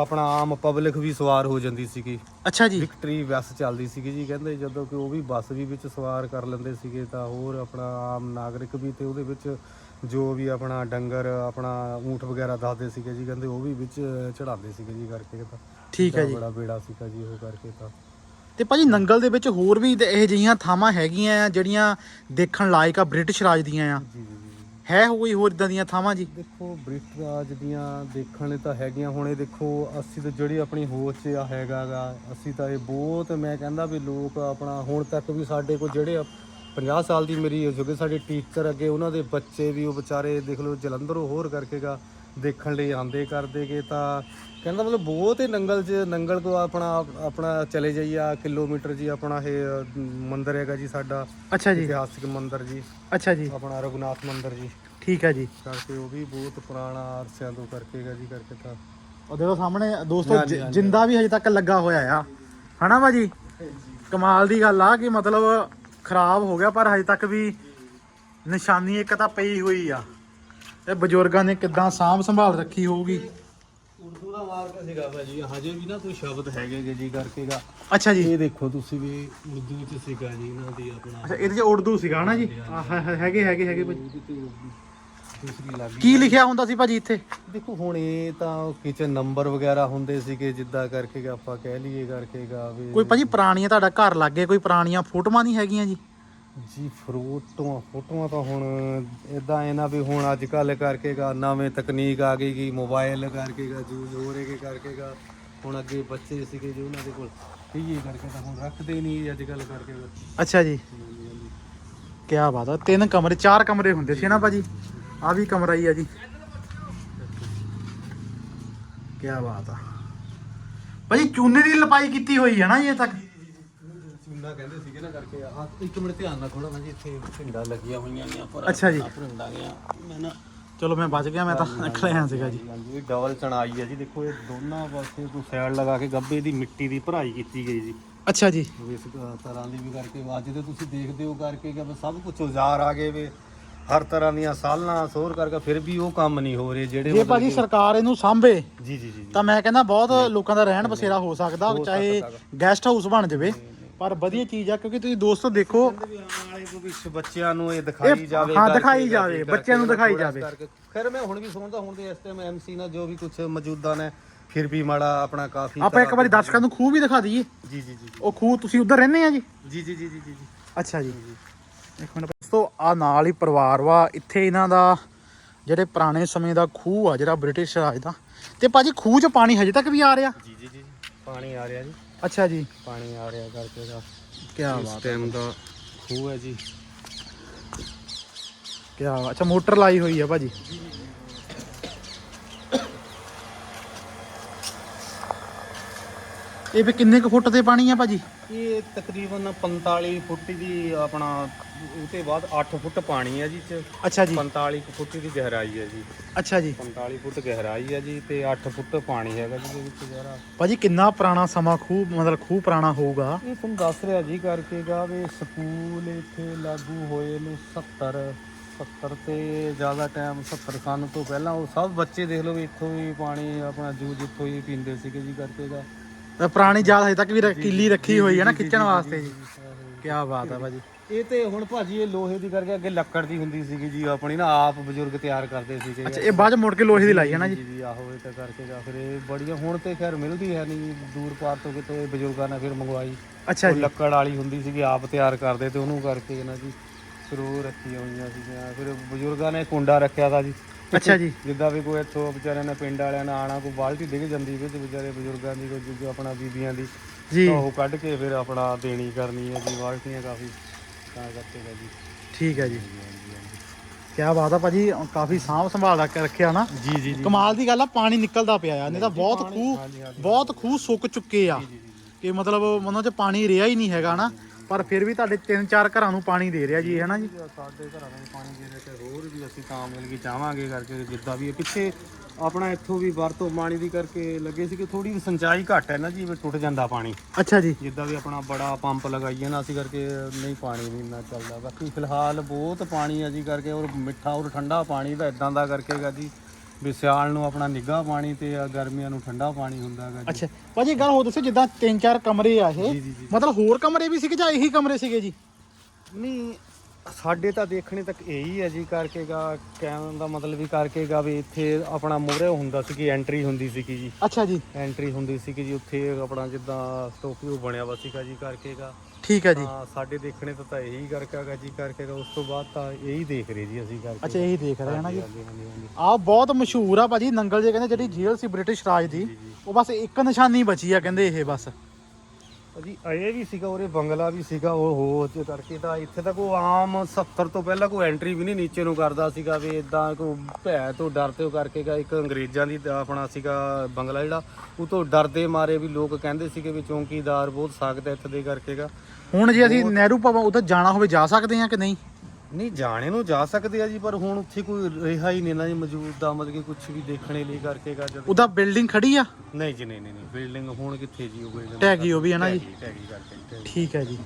ਆਪਣਾ ਆਮ ਪਬਲਿਕ ਵੀ ਸਵਾਰ ਹੋ ਜਾਂਦੀ ਸੀਗੀ। ਅੱਛਾ ਜੀ। ਵਿਕਟਰੀ ਬੱਸ ਚੱਲਦੀ ਸੀਗੀ ਜੀ ਕਹਿੰਦੇ ਜਦੋਂ ਕਿ ਉਹ ਵੀ ਬੱਸ ਵੀ ਵਿੱਚ ਸਵਾਰ ਕਰ ਲੈਂਦੇ ਸੀਗੇ ਤਾਂ ਹੋਰ ਆਪਣਾ ਆਮ ਨਾਗਰਿਕ ਵੀ ਤੇ ਉਹਦੇ ਵਿੱਚ ਜੋ ਵੀ ਆਪਣਾ ਡੰਗਰ ਆਪਣਾ ਊਂਠ ਵਗੈਰਾ ਦੱਸਦੇ ਸੀਗੇ ਜੀ ਕਹਿੰਦੇ ਉਹ ਵੀ ਵਿੱਚ ਚੜਾਉਂਦੇ ਸੀਗੇ ਜੀ ਕਰਕੇ ਤਾਂ। ਠੀਕ ਹੈ ਜੀ। ਬੜਾ ਬੇੜਾ ਸੀਗਾ ਜੀ ਉਹ ਕਰਕੇ ਤਾਂ। ਤੇ ਭਾਜੀ ਨੰਗਲ ਦੇ ਵਿੱਚ ਹੋਰ ਵੀ ਇਹ ਜਿਹੀਆਂ ਥਾਵਾਂ ਹੈਗੀਆਂ ਆ ਜਿਹੜੀਆਂ ਦੇਖਣ ਲਾਇਕ ਆ ਬ੍ਰਿਟਿਸ਼ ਰਾਜ ਦੀਆਂ ਆ? ਜੀ ਜੀ। ਹੈ ਕੋਈ ਹੋਰ ਇਦਾਂ ਦੀਆਂ ਥਾਵਾਂ ਜੀ? ਦੇਖੋ ਬ੍ਰਿਟਿਸ਼ ਰਾਜ ਦੀਆਂ ਦੇਖਣ ਲਈ ਤਾਂ ਹੈਗੀਆਂ। ਹੁਣ ਇਹ ਦੇਖੋ, ਅਸੀਂ ਤਾਂ ਜਿਹੜੀ ਆਪਣੀ ਹੋਸ਼ 'ਚ ਆ ਹੈਗਾਗਾ ਅਸੀਂ ਤਾਂ ਇਹ ਬਹੁਤ, ਮੈਂ ਕਹਿੰਦਾ ਵੀ ਲੋਕ ਆਪਣਾ ਹੁਣ ਤੱਕ ਵੀ ਸਾਡੇ ਕੋਲ ਜਿਹੜੇ 50 ਸਾਲ ਦੀ ਮੇਰੀ ਏਜ ਹੋ ਗਈ, ਸਾਡੇ ਟੀਚਰ ਅੱਗੇ, ਉਹਨਾਂ ਦੇ ਬੱਚੇ ਵੀ ਉਹ ਵਿਚਾਰੇ ਦੇਖ ਲਓ ਜਲੰਧਰੋਂ ਹੋਰ ਕਰਕੇਗਾ ਦੇਖਣ ਲਈ ਆਂਦੇ ਕਰਦੇਗੇ ਤਾਂ ਕਹਿੰਦਾ ਮਤਲਬ ਬਹੁਤ ਹੀ ਨੰਗਲ 'ਚ ਨੰਗਲ ਤੋਂ ਆਪਣਾ ਆਪਣਾ ਚਲੇ ਜਾਈਏ ਆ ਕਿਲੋਮੀਟਰ ਜੀ ਆਪਣਾ ਇਹ ਮੰਦਿਰ ਹੈਗਾ ਜੀ ਸਾਡਾ। ਅੱਛਾ ਜੀ। ਇਤਿਹਾਸਿਕ ਮੰਦਿਰ ਜੀ। ਅੱਛਾ ਜੀ। ਆਪਣਾ ਰਘੁਨਾਥ ਮੰਦਿਰ ਜੀ। ਠੀਕ ਹੈ ਜੀ। ਕਰਕੇ ਉਹ ਵੀ ਬਹੁਤ ਪੁਰਾਣਾ ਅਰਸਿਆਂ ਤੋਂ ਕਰਕੇ ਗਾ ਜੀ ਕਰਕੇ ਤਾਂ। ਉਹ ਦੇਖੋ ਸਾਹਮਣੇ ਦੋਸਤੋ ਹਾਂਜੀ, ਜ- ਹਾਂਜੀ। ਜਿੰਦਾ ਵੀ ਹਜੇ ਤੱਕ ਲੱਗਾ ਹੋਇਆ ਆ। ਹਨਾ ਭਾਜੀ? ਕਮਾਲ ਦੀ ਗੱਲ ਆ ਕਿ ਮਤਲਬ ਖਰਾਬ ਹੋ ਗਿਆ ਪਰ ਹਜੇ ਤੱਕ ਵੀ ਨਿਸ਼ਾਨੀ ਇੱਕ ਤਾਂ ਪਈ ਹੋਈ ਆ। ਇਹ ਬਜ਼ੁਰਗਾਂ ਨੇ ਕਿੱਦਾਂ ਸਾਂਭ ਸੰਭਾਲ ਰੱਖੀ ਹੋਊਗੀ? ਉਰਦੂ ਦਾ ਮਾਰਕ ਸੀਗਾ ਭਾਜੀ ਹਜੇ ਵੀ ਨਾ ਕੋਈ ਸ਼ਬਦ ਹੈਗੇ ਗੇ ਜੀ ਕਰਕੇਗਾ ਅੱਛਾ ਜੀ। ਇਹ ਦੇਖੋ ਤੁਸੀਂ ਵੀ ਉਰਦੂ ਚ ਸੀਗਾ ਜੀ ਇਹਨਾਂ ਦੀ ਆਪਣਾ ਅੱਛਾ ਇਹਦੇ ਚ ਉਰਦੂ ਸੀਗਾ ਨਾ ਜੀ? ਆਹ ਹੈ- ਹੈ- ਹੈਗੇ ਹੈਗੇ ਹੈਗੇ ਭਾਜੀ। ਉਹਦੇ ਤੇ ਉਰਦੂ। ਦੂਸਰੀ ਲੱਗ ਗਈ। ਕੀ ਲਿਖਿਆ ਹੁੰਦਾ ਸੀ ਭਾਜੀ ਇੱਥੇ? ਦੇਖੋ ਹੁਣ ਇਹ ਤਾਂ ਕਿਚਨ ਨੰਬਰ ਵਗੈਰਾ ਹੁੰਦੇ ਸੀਗੇ ਜਿੱਦਾਂ ਕਰਕੇ ਆਪਾਂ ਕਹਿ ਲਈਏ ਕਰਕੇਗਾ ਵੀ ਕੋਈ ਭਾਜੀ ਪੁਰਾਣੀਆਂ ਤੁਹਾਡਾ ਘਰ ਲੱਗੇ ਕੋਈ ਪੁਰਾਣੀਆਂ ਫੋਟੋਆਂ ਨਹੀਂ ਹੈਗੀਆਂ ਜੀ? ਜੀ ਫੋਟੋਆਂ ਫੋਟੋਆਂ ਤਾਂ ਹੁਣ ਇਦਾਂ ਇਹ ਨਾ ਵੀ ਹੁਣ ਅੱਜ ਕੱਲ ਕਰਕੇਗਾ ਨਵੇਂ ਤਕਨੀਕ ਆ ਗਈ ਕਿ ਮੋਬਾਈਲ ਕਰਕੇਗਾ ਯੂਜ਼ ਹੋ ਰਹੇ ਰਹੇਗੇ ਕਰਕੇਗਾ ਹੁਣ ਅੱਗੇ ਬੱਚੇ ਸੀਗੇ ਜੋ ਉਹਨਾਂ ਦੇ ਕੋਲ ਕਹੀਏ ਕਰਕੇ ਤਾਂ ਹੁਣ ਰੱਖਦੇ ਨਹੀਂ ਅੱਜ ਕੱਲ ਕਰਕੇਗਾ ਅੱਛਾ ਜੀ। ਕੀ ਬਾਤ ਆ, ਤਿੰਨ ਕਮਰੇ, ਚਾਰ ਕਮਰੇ ਹੁੰਦੇ ਸੀ ਨਾ ਭਾਜੀ। ਆ ਵੀ ਕਮਰਾ ਹੀ ਆ ਜੀ। ਕੀ ਬਾਤ ਆ। ਭਾਜੀ, ਚੂਨੇ ਦੀ ਲਪਾਈ ਕੀਤੀ ਹੋਈ ਹੈ ਨਾ ਜੀ ਇਹ ਤੱਕ? ਚੁੰਨਾ ਕਹਿੰਦੇ ਸੀਗੇ ਨਾ ਕਰਕੇ ਆ ਇੱਕ ਮਿੰਟ ਧਿਆਨ ਨਾਲ ਥੋੜਾ ਨਾ ਜੀ ਇੱਥੇ ਝੰਡਾ ਲੱਗੀਆਂ ਹੋਈਆਂ ਨੇ ਪਰ ਅੱਛਾ ਜੀ। ਭਰਿੰਡਾ ਗਿਆ ਮੈਂ ਨਾ ਚਲੋ ਮੈਂ ਬਚ ਗਿਆ ਮੈਂ ਤਾਂ ਖੜਿਆ ਸੀਗਾ ਜੀ। ਹਾਂਜੀ ਡਬਲ ਚਣਾਈ ਹੈ ਜੀ ਦੇਖੋ ਇਹ ਦੋਨਾਂ ਪਾਸੇ ਤੋਂ ਸਾਈਡ ਲਗਾ ਕੇ ਗੱਬੇ ਦੀ ਮਿੱਟੀ ਦੀ ਭਰਾਈ ਕੀਤੀ ਗਈ ਜੀ। ਅੱਛਾ ਜੀ। ਇਸ ਤਰ੍ਹਾਂ ਦੀ ਵੀ ਕਰਕੇ ਅੱਜ ਤੇ ਤੁਸੀਂ ਦੇਖਦੇ ਹੋ ਕਰਕੇ ਕਿ ਸਭ ਕੁਝ ਔਜ਼ਾਰ ਆ ਗਏ ਵੇ। ਹਰ ਤਰ੍ਹਾਂ ਦੀਆਂ ਸਾਲਾਂ ਸੋਰ ਕਰਕੇ ਫਿਰ ਵੀ ਉਹ ਕੰਮ ਨਹੀਂ ਹੋ ਰਹੇ ਜਿਹੜੇ ਜੇ ਭਾਜੀ ਸਰਕਾਰ ਇਹਨੂੰ ਸਾਂਭੇ ਜੀ ਜੀ ਜੀ ਜੀ। ਤਾਂ ਮੈਂ ਕਹਿੰਦਾ ਬਹੁਤ ਲੋਕਾਂ ਦਾ ਰਹਿਣ ਬਸੇਰਾ ਹੋ ਸਕਦਾ ਹੋ ਚਾਹੇ ਸਕਦਾ। ਗੈਸਟ ਹਾਊਸ ਬਣ ਜਾਵੇ। ਪਰ ਵਧੀਆ ਚੀਜ਼ ਆ ਕਿਉਂਕਿ ਤੁਸੀਂ ਦੋਸਤੋ ਦੇਖੋ। ਵਾਲੇ ਭਵਿੱਖ ਬੱਚਿਆਂ ਨੂੰ ਇਹ ਦਿਖਾਈ ਜਾਵੇ ਹਾਂ, ਕਰਕੇ ਦਿਖਾਈ ਜਾਵੇ, ਕਰਕੇ ਬੱਚਿਆਂ ਨੂੰ ਦਿਖਾਈ ਥੋੜ੍ਹਾ ਜਾਵੇ। ਕਰਕੇ। ਖੈਰ ਮੈਂ ਹੁਣ ਵੀ ਸੁਣਦਾ ਹੁਣ ਦੇ ਇਸ ਟਾਈਮ ਐਮਸੀ ਨਾਲ ਜੋ ਵੀ ਕੁਝ ਮੌਜੂਦਾ ਨੇ ਫਿਰ ਵੀ ਮਾੜਾ ਆਪਣਾ ਕਾਫੀ ਆਪਾਂ ਇੱਕ ਤਰ੍ਹਾਂ ਵਾਰੀ ਦਰਸ਼ਕਾਂ ਨੂੰ ਖੂਹ ਵੀ ਦਿਖਾ ਦਈਏ। ਜੀ ਜੀ ਜੀ ਉਹ ਖੂਹ ਤੁਸੀਂ ਉੱਧਰ ਰਹਿੰਦੇ ਆ ਜੀ? ਜੀ ਜੀ ਜੀ ਜੀ ਜੀ ਜੀ। ਅੱਛਾ ਜੀ। ਇੱਕ ਮਿੰਟ ਦੋਸਤੋ ਆ ਨਾਲ ਹੀ ਪਰਿਵਾਰ ਵਾ। ਇੱਥੇ ਇਹਨਾਂ ਦਾ ਜਿਹੜੇ ਪੁਰਾਣੇ ਸਮੇਂ ਦਾ ਖੂਹ ਆ ਜਿਹੜਾ ਬ੍ਰਿਟਿਸ਼ ਰਾਜ ਦਾ। ਤੇ ਭਾਜੀ ਖੂਹ 'ਚ ਪਾਣੀ ਹਜੇ ਤੱਕ ਵੀ ਆ ਰਿਹਾ? ਜੀ ਜੀ ਜੀ। ਪਾਣੀ ਆ ਰਿਹਾ ਜੀ। ਅੱਛਾ ਜੀ। ਪਾਣੀ ਆ ਰਿਹਾ ਕਰਕੇ ਦਾ। ਕੀ ਇਸ ਟਾਈਮ ਦਾ ਖੂਹ ਹੈ ਜੀ। ਕੀ ਅੱਛਾ ਮੋਟਰ ਲਾਈ ਹੋਈ ਆ ਭਾਜੀ। ਇਹ ਵੀ ਕਿੰਨੇ ਕੁ ਫੁੱਟ ਤੇ ਪਾਣੀ ਆ ਭਾਜੀ? ਇਹ ਤਕਰੀਬਨ 45 ਫੁੱਟ ਦੀ ਆਪਣਾ ਉਤੇ ਬਾਅਦ 8 ਫੁੱਟ ਪਾਣੀ ਹੈ ਜੀ ਚ ਅੱਛਾ ਜੀ। 45 ਕੁ ਫੁੱਟ ਦੀ ਗਹਿਰਾਈ ਹੈ ਜੀ। ਅੱਛਾ ਜੀ। 45 ਫੁੱਟ ਗਹਿਰਾਈ ਹੈ ਜੀ ਤੇ 8 ਫੁੱਟ ਪਾਣੀ ਹੈਗਾ ਜੀ ਦੇ ਵਿੱਚ ਜਰਾ। ਭਾਜੀ ਕਿੰਨਾ ਪੁਰਾਣਾ ਸਮਾਂ ਖੂਹ ਮਤਲਬ ਖੂਹ ਪੁਰਾਣਾ ਹੋਊਗਾ? ਇਹ ਤੁਹਾਨੂੰ ਦੱਸ ਰਿਹਾ ਜੀ ਕਰਕੇ ਗਾ ਵੀ ਸਕੂਲ ਇੱਥੇ ਲਾਗੂ ਹੋਏ ਨੇ 70 70 ਤੇ ਜ਼ਿਆਦਾ ਟਾਈਮ 70 ਸਾਲ ਤੋਂ ਪਹਿਲਾਂ ਉਹ ਸਭ ਬੱਚੇ ਦੇਖ ਲਓ ਵੀ ਇੱਥੋਂ ਹੀ ਪਾਣੀ ਆਪਣਾ ਜੂਜ ਇੱਥੋਂ ਹੀ ਪੀਂਦੇ ਸੀਗੇ ਜੀ ਕਰਕੇ ਦਾ ਤਾਂ ਪੁਰਾਣੀ ਯਾਦ ਹਜੇ ਤੱਕ ਵੀ ਕੀਲੀ ਰੱਖੀ ਹੋਈ ਹੈ ਨਾ ਖਿੱਚਣ ਵਾਸਤੇ। ਜੀ ਕੀ ਬਾਤ ਆ ਭਾਜੀ। ਇਹ ਤੇ ਹੁਣ ਭਾਜੀ ਇਹ ਲੋਹੇ ਦੀ ਕਰਕੇ ਅੱਗੇ ਲੱਕੜ ਦੀ ਹੁੰਦੀ ਸੀਗੀ ਜੀ ਆਪਣੀ ਨਾ ਆਪ ਬਜ਼ੁਰਗ ਤਿਆਰ ਕਰਦੇ ਸੀਗੇ। ਅੱਛਾ ਇਹ ਬਾਅਦ 'ਚ ਮੁੜ ਕੇ ਲੋਹੇ ਦੀ ਲਾਈ ਹੈ ਨਾ ਜੀ। ਜੀ ਜੀ ਆਹੋ ਇਹ ਤਾਂ ਕਰਕੇ ਗਾ ਫਿਰ ਇਹ ਬੜੀਆਂ ਹੁਣ ਤੇ ਖੈਰ ਮਿਲਦੀ ਹੈ ਨਹੀਂ ਦੂਰ ਪਾਰ ਤੋਂ ਕਿਤੋਂ ਇਹ ਬਜ਼ੁਰਗਾਂ ਨੇ ਫਿਰ ਮੰਗਵਾਈ। ਅੱਛਾ ਜੀ। ਲੱਕੜ ਵਾਲੀ ਹੁੰਦੀ ਸੀਗੀ ਆਪ ਤਿਆਰ ਕਰਦੇ ਤੇ ਉਹਨੂੰ ਕਰਕੇ ਨਾ ਜੀ ਫਿਰ ਉਹ ਰੱਖੀਆਂ ਹੋਈਆਂ ਸੀਗੀਆਂ। ਫਿਰ ਬਜ਼ੁਰਗਾਂ ਨੇ ਕੁੰਡਾ ਰੱਖਿਆ ਦਾ ਜੀ। ਅੱਛਾ ਜੀ। ਜਿੱਦਾਂ ਵੀ ਕੋਈ ਇੱਥੋਂ ਵਿਚਾਰਿਆਂ ਨੇ ਪਿੰਡ ਵਾਲਿਆਂ ਨੇ ਆਣਾ ਕੋਈ ਬਾਲਟੀ ਡਿੱਗ ਜਾਂਦੀ ਵਿੱਚ ਵਿਚਾਰੇ ਬਜ਼ੁਰਗਾਂ ਦੀ ਕੋਈ ਜੋ ਆਪਣਾ ਬੀਬੀਆਂ ਦੀ ਜੀ। ਤਾਂ ਉਹ ਕੱਢ ਕੇ ਫਿਰ ਆਪਣਾ ਦੇਣੀ ਕਰਨੀ ਹੈ ਜੀ ਬਾਲਟੀਆਂ ਕਾਫੀ ਤਾਂ ਕਰਕੇ ਦਾ ਜੀ। ਠੀਕ ਹੈ ਜੀ। ਕੀ ਬਾਤ ਆ ਭਾਜੀ ਕਾਫੀ ਸਾਂਭ ਸੰਭਾਲ ਰੱਖ ਰੱਖਿਆ ਨਾ। ਜੀ ਜੀ ਕਮਾਲ ਦੀ ਗੱਲ ਆ ਪਾਣੀ ਨਿਕਲਦਾ ਪਿਆ ਆ ਨਹੀਂ ਤਾਂ ਬਹੁਤ ਖੂਹ। ਬਹੁਤ ਖੂਹ ਸੁੱਕ ਚੁੱਕੇ ਆ। ਕਿ ਮਤਲਬ ਉਹਨਾਂ 'ਚ ਪਾਣੀ ਰਿਹਾ ਹੀ ਨਹੀਂ ਹੈਗਾ ਨਾ। ਪਰ ਫਿਰ ਵੀ ਤੁਹਾਡੇ ਤਿੰਨ ਚਾਰ ਘਰਾਂ ਨੂੰ ਪਾਣੀ ਦੇ ਰਿਹਾ ਜੀ ਹੈ ਨਾ ਜੀ? ਸਾਡੇ ਘਰਾਂ ਨੂੰ ਪਾਣੀ ਦੇ ਰਹੇ ਤੇ ਹੋਰ ਵੀ ਅਸੀਂ ਤਾਂ ਮਿਲ ਕੇ ਚਾਹਾਂਗੇ ਕਰਕੇ ਜਿੱਦਾਂ ਵੀ ਇਹ ਪਿੱਛੇ ਆਪਣਾ ਇੱਥੋਂ ਵੀ ਵਰਤੋਂ ਪਾਣੀ ਦੀ ਕਰਕੇ ਲੱਗੇ ਸੀ ਕਿ ਥੋੜੀ ਵੀ ਸਿੰਚਾਈ ਘੱਟ ਹੈ ਨਾ ਜੀ ਵੀ ਟੁੱਟ ਜਾਂਦਾ ਪਾਣੀ। ਅੱਛਾ ਜੀ। ਜਿੱਦਾਂ ਵੀ ਆਪਣਾ ਬੜਾ ਪੰਪ ਲਗਾਈਏ ਨਾ ਅਸੀਂ ਕਰਕੇ ਨਹੀਂ ਪਾਣੀ ਨਹੀਂ ਇੰਨਾ ਚੱਲਦਾ। ਬਾਕੀ ਫਿਲਹਾਲ ਬਹੁਤ ਪਾਣੀ ਹੈ ਜੀ ਕਰਕੇ ਔਰ ਮਿੱਠਾ ਔਰ ਠੰਡਾ ਪਾਣੀ ਦਾ ਇਦਾਂ ਦਾ ਕਰਕੇਗਾ ਜੀ। ਵੀ ਸਿਆਲ ਨੂੰ ਆਪਣਾ ਨਿੱਘਾ ਪਾਣੀ ਤੇ ਆ ਗਰਮੀਆਂ ਨੂੰ ਠੰਡਾ ਪਾਣੀ ਹੁੰਦਾ ਹੈਗਾ ਜੀ। ਅੱਛਾ ਭਾਜੀ ਇੱਕ ਗੱਲ ਹੋ ਦੱਸੋ ਜਿੱਦਾਂ ਤਿੰਨ ਚਾਰ ਕਮਰੇ ਆ ਇਹ ਜੀ ਜੀ ਜੀ। ਮਤਲਬ ਹੋਰ ਕਮਰੇ ਵੀ ਸੀਗੇ ਜਾਂ ਇਹੀ ਕਮਰੇ ਸੀਗੇ ਜੀ? ਨਹੀਂ ਸਾਡੇ ਤਾਂ ਦੇਖਣੇ ਤੱਕ ਇਹੀ ਹੈ ਜੀ ਕਰਕੇਗਾ ਕਹਿਣ ਦਾ ਮਤਲਬ ਵੀ ਕਰਕੇਗਾ ਵੀ ਇੱਥੇ ਆਪਣਾ ਮੋਰੇ ਹੁੰਦਾ ਸੀ ਕਿ ਐਂਟਰੀ ਹੁੰਦੀ ਸੀਗੀ ਜੀ। ਅੱਛਾ ਜੀ। ਐਂਟਰੀ ਹੁੰਦੀ ਸੀ ਕਿ ਜੀ ਉੱਥੇ ਆਪਣਾ ਜਿੱਦਾਂ ਸਟੋਪੀਓ ਬਣਿਆ ਵਾ ਸੀਗਾ ਜੀ ਕਰਕੇਗਾ। ਠੀਕ ਹੈ ਜੀ। ਹਾਂ ਸਾਡੇ ਦੇਖਣੇ ਤੋਂ ਤਾਂ ਇਹੀ ਕਰਕੇਗਾ ਜੀ ਕਰਕੇਗਾ ਉਸ ਤੋਂ ਬਾਅਦ ਤਾਂ ਇਹੀ ਦੇਖ ਰਹੇ ਜੀ ਅਸੀਂ ਕਰਕੇ ਅੱਛਾ ਇਹੀ ਦੇਖ ਰਹੇ ਹਾਂ ਨਾ ਜੀ। ਆ ਬਹੁਤ ਮਸ਼ਹੂਰ ਆ ਭਾਜੀ ਨੰਗਲ ਜੇ ਕਹਿੰਦੇ ਜਿਹੜੀ ਜੇਲ੍ਹ ਸੀ ਬ੍ਰਿਟਿਸ਼ ਰਾਜ ਦੀ ਉਹ ਬਸ ਇੱਕ ਨਿਸ਼ਾਨੀ ਬਚੀ ਆ ਕਹਿੰਦੇ ਇਹ ਬਸ। ਜੀ ਇਹ ਵੀ ਸੀਗਾ ਉਰੇ ਬੰਗਲਾ ਵੀ ਸੀਗਾ ਉਹ ਹੋ ਚ ਕਰਕੇ ਤਾਂ ਇੱਥੇ ਤਾਂ ਕੋਈ ਆਮ 70 ਤੋਂ ਪਹਿਲਾਂ ਕੋਈ ਐਂਟਰੀ ਵੀ ਨਹੀਂ ਨੀਚੇ ਨੂੰ ਕਰਦਾ ਸੀਗਾ ਵੀ ਇਦਾਂ ਕੋਈ ਭੈ ਤੋਂ ਡਰ ਤੋਂ ਕਰਕੇ ਗਾ ਇੱਕ ਅੰਗਰੇਜ਼ਾਂ ਦੀ ਤਾਂ ਆਪਣਾ ਸੀਗਾ ਬੰਗਲਾ ਜਿਹੜਾ ਉਹ ਤੋਂ ਡਰਦੇ ਮਾਰੇ ਵੀ ਲੋਕ ਕਹਿੰਦੇ ਸੀਗੇ ਵੀ ਚੌਂਕੀਦਾਰ ਬਹੁਤ ਸਖਤ ਹੈ ਇੱਥੇ ਦੇ ਕਰਕੇਗਾ ਹੁਣ ਜੇ ਅਸੀਂ ਨਹਿਰੂ ਭਵਨ ਉੱਧਰ ਜਾਣਾ ਹੋਵੇ ਜਾ ਸਕਦੇ ਹਾਂ ਕਿ ਨਹੀਂ? ਨਹੀਂ ਜਾਣੇ ਨੂੰ ਜਾ ਸਕਦੇ ਆ ਜੀ ਪਰ ਹੁਣ ਉੱਥੇ ਕੋਈ ਰਿਹਾ ਹੀ ਨਹੀਂ ਨਾ ਜੀ ਮੌਜੂਦਾ ਮਤਲਬ ਕਿ ਕੁਝ ਵੀ ਦੇਖਣੇ ਲਈ ਕਰਕੇਗਾ ਜਦ। ਉਹਦਾ ਬਿਲਡਿੰਗ ਖੜੀ ਆ? ਨਹੀਂ ਜੀ ਨਹੀਂ ਨਹੀਂ ਨਹੀਂ ਬਿਲਡਿੰਗ ਹੁਣ ਕਿੱਥੇ ਜੀ ਉਹ ਬਿਲਡਿੰਗ ਢਹਿ ਗਈ ਉਹ ਵੀ ਹੈ ਨਾ ਜੀ? ਟੈਗੀ ਕਰਕੇ ਟੈਗੀ ਠੀਕ ਹੈ ਜੀ।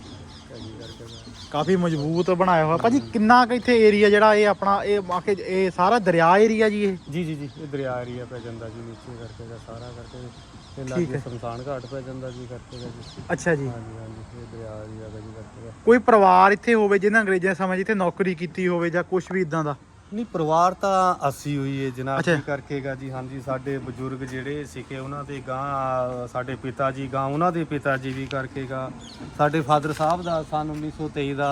ਕਰਕੇ ਕਾਫੀ ਮਜ਼ਬੂਤ ਬਣਾਇਆ ਹੋਇਆ। ਭਾਜੀ ਕਿੰਨਾ ਕੁ ਇੱਥੇ ਏਰੀਆ ਜਿਹੜਾ ਇਹ ਆਪਣਾ ਇਹ ਆਖੇ ਇਹ ਸਾਰਾ ਦਰਿਆ ਏਰੀਆ ਜੀ ਇਹ? ਜੀ ਜੀ ਜੀ ਇਹ ਦਰਿਆ ਏਰੀਆ ਪੈ ਜਾਂਦਾ ਜੀ ਨੀਚੇ ਕਰਕੇ ਦਾ ਸਾਰਾ ਕਰਕੇ। ਤੇ ਠੀਕ ਲਾਗੇ ਹੈ। ਸ਼ਮਸ਼ਾਨ ਘਾਟ ਪੈ ਜਾਂਦਾ ਜੀ ਕਰਕੇ ਦਾ ਜੀ। ਅੱਛਾ ਜੀ। ਹਾਂਜੀ ਹਾਂਜੀ ਇਹ ਦਰਿਆ ਏਰੀਆ ਦਾ ਜੀ ਕਰਕੇ ਦਾ ਕੋਈ ਪਰਿਵਾਰ ਇੱਥੇ ਹੋਵੇ ਜਿਹਨਾਂ ਅੰਗਰੇਜ਼ਾਂ ਸਮੇਂ 'ਚ ਇੱਥੇ ਨੌਕਰੀ ਕੀਤੀ ਹੋਵੇ ਜਾਂ ਕੁਝ ਵੀ ਇਦਾਂ ਦਾ? ਨਹੀਂ ਪਰਿਵਾਰ ਤਾਂ ਅਸੀਂ ਹੋਈ ਹੈ ਜਨਾਬ ਅੱਛਾ। ਕੀ ਕਰਕੇਗਾ ਜੀ। ਹਾਂਜੀ ਸਾਡੇ ਬਜ਼ੁਰਗ ਜਿਹੜੇ ਸੀਗੇ ਉਹਨਾਂ ਦੇ ਗਾਂ ਸਾਡੇ ਪਿਤਾ ਜੀ ਗਾਂ ਉਹਨਾਂ ਦੇ ਪਿਤਾ ਜੀ ਵੀ ਕਰਕੇਗਾ। ਸਾਡੇ ਫਾਦਰ ਸਾਹਿਬ ਦਾ ਸਨ 1923 ਦਾ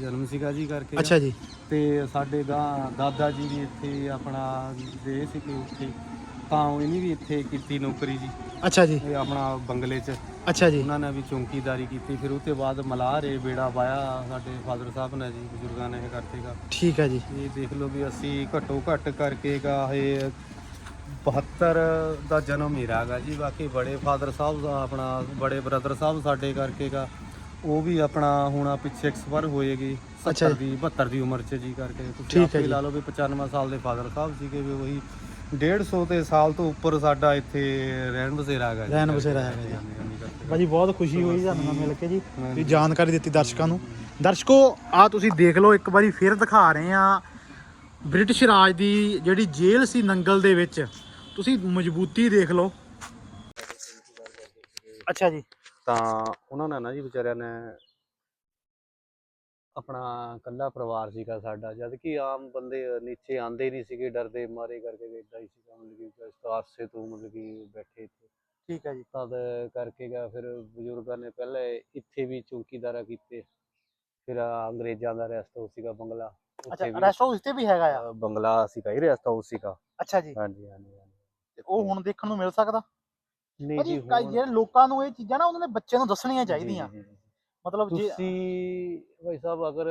ਜਨਮ ਸੀਗਾ ਜੀ ਕਰਕੇ ਅੱਛਾ ਜੀ। ਤੇ ਸਾਡੇ ਗਾਂ ਦਾਦਾ ਜੀ ਵੀ ਇੱਥੇ ਆਪਣਾ ਦੇ ਸੀਗੇ ਉੱਥੇ। ਤਾਂ ਇਹਨੇ ਵੀ ਇੱਥੇ ਕੀਤੀ ਨੌਕਰੀ ਜੀ। ਅੱਛਾ ਜੀ। ਇਹ ਆਪਣਾ ਬੰਗਲੇ 'ਚ। ਅੱਛਾ ਜੀ। ਉਹਨਾਂ ਨੇ ਵੀ ਚੌਂਕੀਦਾਰੀ ਕੀਤੀ। ਫਿਰ ਉਹਦੇ ਬਾਅਦ ਮਲਾਰੇ ਬੇੜਾ ਪਾਇਆ ਸਾਡੇ ਫਾਦਰ ਸਾਹਿਬ ਨੇ ਜੀ ਬਜ਼ੁਰਗਾਂ ਨੇ ਇਹ ਕਰਤੇਗਾ ਠੀਕ ਹੈ ਜੀ। ਇਹ ਦੇਖ ਲਓ ਵੀ ਅਸੀਂ ਘੱਟੋ ਘੱਟ ਕਰਕੇਗਾ ਇਹ 72 ਦਾ ਜਨਮ ਮੇਰਾ ਹੈਗਾ ਜੀ। ਬਾਕੀ ਬੜੇ ਫਾਦਰ ਸਾਹਿਬ ਦਾ ਆਪਣਾ ਬੜੇ ਬ੍ਰਦਰ ਸਾਹਿਬ ਸਾਡੇ ਕਰਕੇਗਾ ਉਹ ਵੀ ਆਪਣਾ ਹੁਣ ਆ ਪਿੱਛੇ ਐਕਸਪਾਇਰ ਹੋਏਗੀ ਅੱਛਾ 70 ਦੀ 72 ਦੀ ਉਮਰ 'ਚ ਜੀ ਕਰਕੇ। ਤੁਸੀਂ ਆਪੇ। ਲਾ ਲਓ ਵੀ 95 ਸਾਲ ਦੇ ਫਾਦਰ ਸਾਹਿਬ ਸੀਗੇ ਵੀ ਉਹੀ 150 ਤੇ ਸਾਲ ਤੋਂ ਉੱਪਰ ਸਾਡਾ ਇੱਥੇ ਰਹਿਣ ਬਸੇਰਾ ਹੈਗਾ ਜੀ ਰਹਿਣ ਬਸੇਰਾ ਹੈਗਾ ਜੀ। ਹਾਂਜੀ, ਹਾਂਜੀ, ਕਰਕੇ। ਭਾਜੀ ਬਹੁਤ ਖੁਸ਼ੀ ਹੋਈ ਤੁਹਾਨੂੰ ਨਾਲ ਮਿਲ ਕੇ ਜੀ। ਤੁਸੀਂ ਜਾਣਕਾਰੀ ਦਿੱਤੀ ਦਰਸ਼ਕਾਂ ਨੂੰ ਦਰਸ਼ਕੋ ਆ ਤੁਸੀਂ ਦੇਖ ਲਓ ਇੱਕ ਵਾਰੀ ਫਿਰ ਦਿਖਾ ਰਹੇ ਆ ਬ੍ਰਿਟਿਸ਼ ਰਾਜ ਦੀ ਜਿਹੜੀ ਜੇਲ੍ਹ ਸੀ ਨੰਗਲ ਦੇ ਵਿੱਚ ਤੁਸੀਂ ਮਜ਼ਬੂਤੀ ਦੇਖ ਲਓ ਅੱਛਾ ਜੀ ਤਾਂ ਉਹਨਾਂ ਨੇ ਨਾ ਜੀ ਵਿਚਾਰਿਆਂ ਨੇ ਆਪਣਾ ਕੱਲਾ ਪਰਿਵਾਰ ਸੀਗਾ ਸਾਡਾ ਜਦ ਕਿ ਆਮ ਬੰਦੇ ਨੀਚੇ ਆਂਦੇ ਨਹੀਂ ਸੀਗੇ ਡਰਦੇ ਮਾਰੇ ਕਰਕੇ ਵੀ ਏਦਾਂ ਹੀ ਸੀਗਾ ਮਤਲਬ ਕਿ ਆਸੇ ਤੋਂ ਮਤਲਬ ਕਿ ਬੈਠੇ ਇੱਥੇ। ਠੀਕ ਹੈ ਜੀ। ਤਦ ਕਰਕੇ ਗਿਆ ਫਿਰ ਬਜ਼ੁਰਗਾਂ ਨੇ ਪਹਿਲੇ ਇੱਥੇ ਵੀ ਚੌਕੀਦਾਰਾ ਕੀਤੇ ਫਿਰ ਅੰਗਰੇਜ਼ਾਂ ਦਾ ਰੈਸਟ ਹਾਊਸ ਸੀਗਾ ਬੰਗਲਾ। ਅੱਛਾ ਰੈਸਟ ਹਾਊਸ ਤੇ ਵੀ ਹੈਗਾ ਆ? ਬੰਗਲਾ ਸੀਗਾ ਹੀ ਰੈਸਟ ਹਾਊਸ ਸੀਗਾ। ਅੱਛਾ ਜੀ। ਹਾਂਜੀ ਹਾਂਜੀ ਤੇ ਉਹ ਹੁਣ ਦੇਖਣ ਨੂੰ ਮਿਲ ਸਕਦਾ? ਨਹੀਂ ਜੀ ਜਿਹੜੇ ਲੋਕਾਂ ਨੂੰ ਇਹ ਚੀਜ਼ਾਂ ਨਾ ਉਹਨਾਂ ਦੇ ਬੱਚਿਆਂ ਨੂੰ ਦੱਸਣੀਆਂ ਚਾਹੀਦੀਆਂ। ਮਤਲਬ ਜੇ ਤੁਸੀਂ ਭਾਈ ਸਾਹਿਬ ਅਗਰ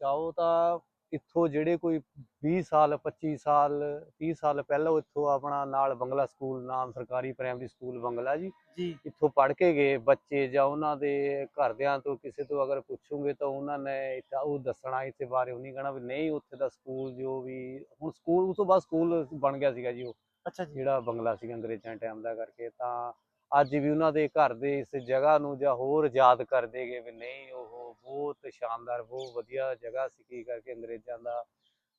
ਚਾਹੋ ਤਾਂ ਇੱਥੋਂ ਜਿਹੜੇ ਕੋਈ 20 ਸਾਲ 25 ਸਾਲ 30 ਸਾਲ ਪਹਿਲਾਂ ਇੱਥੋਂ ਆਪਣਾ ਨਾਲ ਬੰਗਲਾ ਸਕੂਲ ਨਾਮ ਸਰਕਾਰੀ ਪ੍ਰਾਇਮਰੀ ਸਕੂਲ ਬੰਗਲਾ ਜੀ ਜੀ। ਇੱਥੋਂ ਪੜ੍ਹ ਕੇ ਗਏ ਬੱਚੇ ਜਾਂ ਉਹਨਾਂ ਦੇ ਘਰਦਿਆਂ ਤੋਂ ਕਿਸੇ ਤੋਂ ਅਗਰ ਪੁੱਛੋਗੇ ਤਾਂ ਉਹਨਾਂ ਨੇ ਇੱਥੇ ਉਹ ਦੱਸਣਾ ਇਸ ਬਾਰੇ ਉਹ ਨਹੀਂ ਕਹਿਣਾ ਵੀ ਨਹੀਂ ਉੱਥੇ ਦਾ ਸਕੂਲ ਜੋ ਵੀ ਹੁਣ ਸਕੂਲ ਉਸ ਤੋਂ ਬਾਅਦ ਸਕੂਲ ਬਣ ਗਿਆ ਸੀਗਾ ਜੀ ਉਹ। ਅੱਛਾ ਜੀ। ਜਿਹੜਾ ਬੰਗਲਾ ਸੀ ਅੰਗਰੇਜ਼ਾਂ ਟਾਈਮ ਦਾ ਕਰਕੇ ਤਾਂ ਅੱਜ ਵੀ ਉਹਨਾਂ ਦੇ ਘਰ ਦੇ ਇਸ ਜਗ੍ਹਾ ਨੂੰ ਜਾਂ ਹੋਰ ਯਾਦ ਕਰਦੇ ਗਏ ਵੀ ਨਹੀਂ ਉਹ ਬਹੁਤ ਸ਼ਾਨਦਾਰ ਬਹੁਤ ਵਧੀਆ ਜਗ੍ਹਾ ਸੀ। ਕੀ ਕਰਕੇ ਅੰਗਰੇਜ਼ਾਂ ਦਾ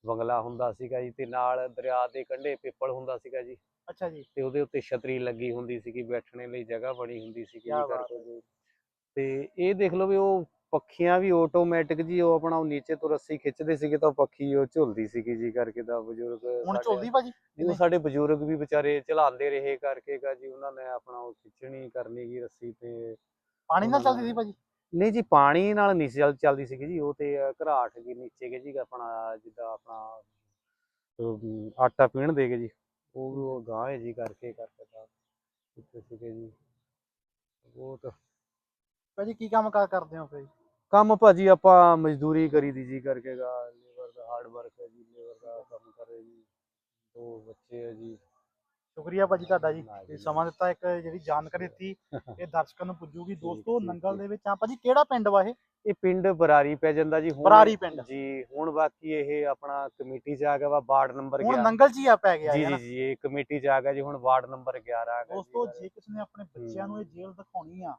ਬੰਗਲਾ ਹੁੰਦਾ ਸੀਗਾ ਜੀ ਤੇ ਨਾਲ ਦਰਿਆ ਦੇ ਕੰਢੇ ਪਿੱਪਲ ਹੁੰਦਾ ਸੀਗਾ ਜੀ। ਅੱਛਾ ਜੀ। ਤੇ ਉਹਦੇ ਉੱਤੇ ਛਤਰੀ ਲੱਗੀ ਹੁੰਦੀ ਸੀਗੀ ਬੈਠਣੇ ਲਈ ਜਗ੍ਹਾ ਬਣੀ ਹੁੰਦੀ ਸੀਗੀ ਕਿਆ ਜੀ ਬਾਤ ਕਰਕੇ ਜੀ। ਤੇ ਇਹ ਦੇਖ ਲਓ ਵੀ ਉਹ ਪੱਖੀਆਂ ਵੀ ਆਟੋਮੈਟਿਕ ਜੀ ਉਹ ਆਪਣਾ ਉਹ ਨੀਚੇ ਤੋਂ ਰੱਸੀ ਖਿੱਚਦੇ ਸੀਗੇ ਤਾਂ ਉਹ ਪੱਖੀ ਉਹ ਝੁਲਦੀ ਸੀਗੀ ਜੀ ਕਰਕੇ ਦਾ ਬਜ਼ੁਰਗ ਹੁਣ ਝੁਲਦੀ ਭਾਜੀ? ਉਹ ਸਾਡੇ ਬਜ਼ੁਰਗ ਵੀ ਵਿਚਾਰੇ ਚਲਾਉਂਦੇ ਰਹੇ ਕਰਕੇ ਗਾ ਜੀ ਉਹਨਾਂ ਨੇ ਆਪਣਾ ਉਹ ਖਿੱਚਣੀ ਕਰਨੀ ਗੀ ਰੱਸੀ ਤੇ ਪਾਣੀ ਨਾਲ ਚੱਲਦੀ ਸੀ ਭਾਜੀ? ਨਹੀਂ ਜੀ ਪਾਣੀ ਨਾਲ ਨਹੀਂ ਚੱਲ ਚੱਲਦੀ ਸੀਗੀ ਜੀ ਉਹ ਤੇ ਘਰਾਟ ਜੀ ਨੀਚੇ ਕੇ ਜੀ ਆਪਣਾ ਜਿੱਦਾਂ ਆਪਣਾ ਆਟਾ ਪੀਣ ਦੇ ਕੇ ਜੀ ਉਹ ਵੀ ਉਹ ਗਾਂ ਹੈ ਜੀ ਕਰਕੇ ਕਰਕੇ ਤਾਂ ਉੱਥੇ ਸੀਗੇ ਜੀ ਬਹੁਤ ਭਾਜੀ ਕੀ ਕੰਮ ਕਾਰ ਕਰਦੇ ਹੋ ਫਿਰ? ਕੰਮ ਭਾਜੀ ਆਪਾਂ ਮਜ਼ਦੂਰੀ ਕਰੀ ਦੀ ਜੀ ਕਰਕੇ ਗਾ ਲੇਬਰ ਦਾ ਹਾਰਡ ਵਰਕ ਹੈ ਜੀ ਲੇਬਰ ਦਾ ਕੰਮ ਕਰੇ ਜੀ ਦੋ ਬੱਚੇ ਹੈ ਜੀ ਸ਼ੁਕਰੀਆ ਭਾਜੀ ਤੁਹਾਡਾ ਜੀ ਜੀ, ਨਾ। ਸਮਾਂ ਦਿੱਤਾ ਇੱਕ ਜਿਹੜੀ ਜਾਣਕਾਰੀ ਦਿੱਤੀ ਇਹ ਦਰਸ਼ਕਾਂ ਨੂੰ ਪੁੱਜੂਗੀ ਦੋਸਤੋ ਨੰਗਲ। ਦੇ ਵਿੱਚ ਆ ਭਾਜੀ ਕਿਹੜਾ ਪਿੰਡ ਵਾ ਇਹ ਇਹ ਪਿੰਡ ਬਰਾਰੀ ਪੈ ਜਾਂਦਾ ਜੀ ਹੁਣ ਬਰਾਰੀ ਪਿੰਡ। ਜੀ ਹੁਣ ਬਾਕੀ ਇਹ ਆਪਣਾ ਕਮੇਟੀ ਚ ਆ ਗਿਆ ਵਾ ਵਾਰਡ ਨੰਬਰ ਹੁਣ 11 ਨੰਗਲ ਚ ਹੀ ਆ ਪੈ ਗਿਆ ਜੀ ਜੀ ਜੀ ਇਹ ਕਮੇਟੀ ਚ ਆ ਗਿਆ ਜੀ ਹੁਣ ਵਾਰਡ ਨੰਬਰ 11 ਆ ਗਿਆ ਦੋਸਤੋ ਜੀ ਜੇ ਕਿਸੇ ਨੇ ਆਪਣੇ ਬੱਚਿਆਂ ਨੂੰ ਇਹ ਜੇਲ੍ਹ ਦਿਖਾਉਣੀ ਆ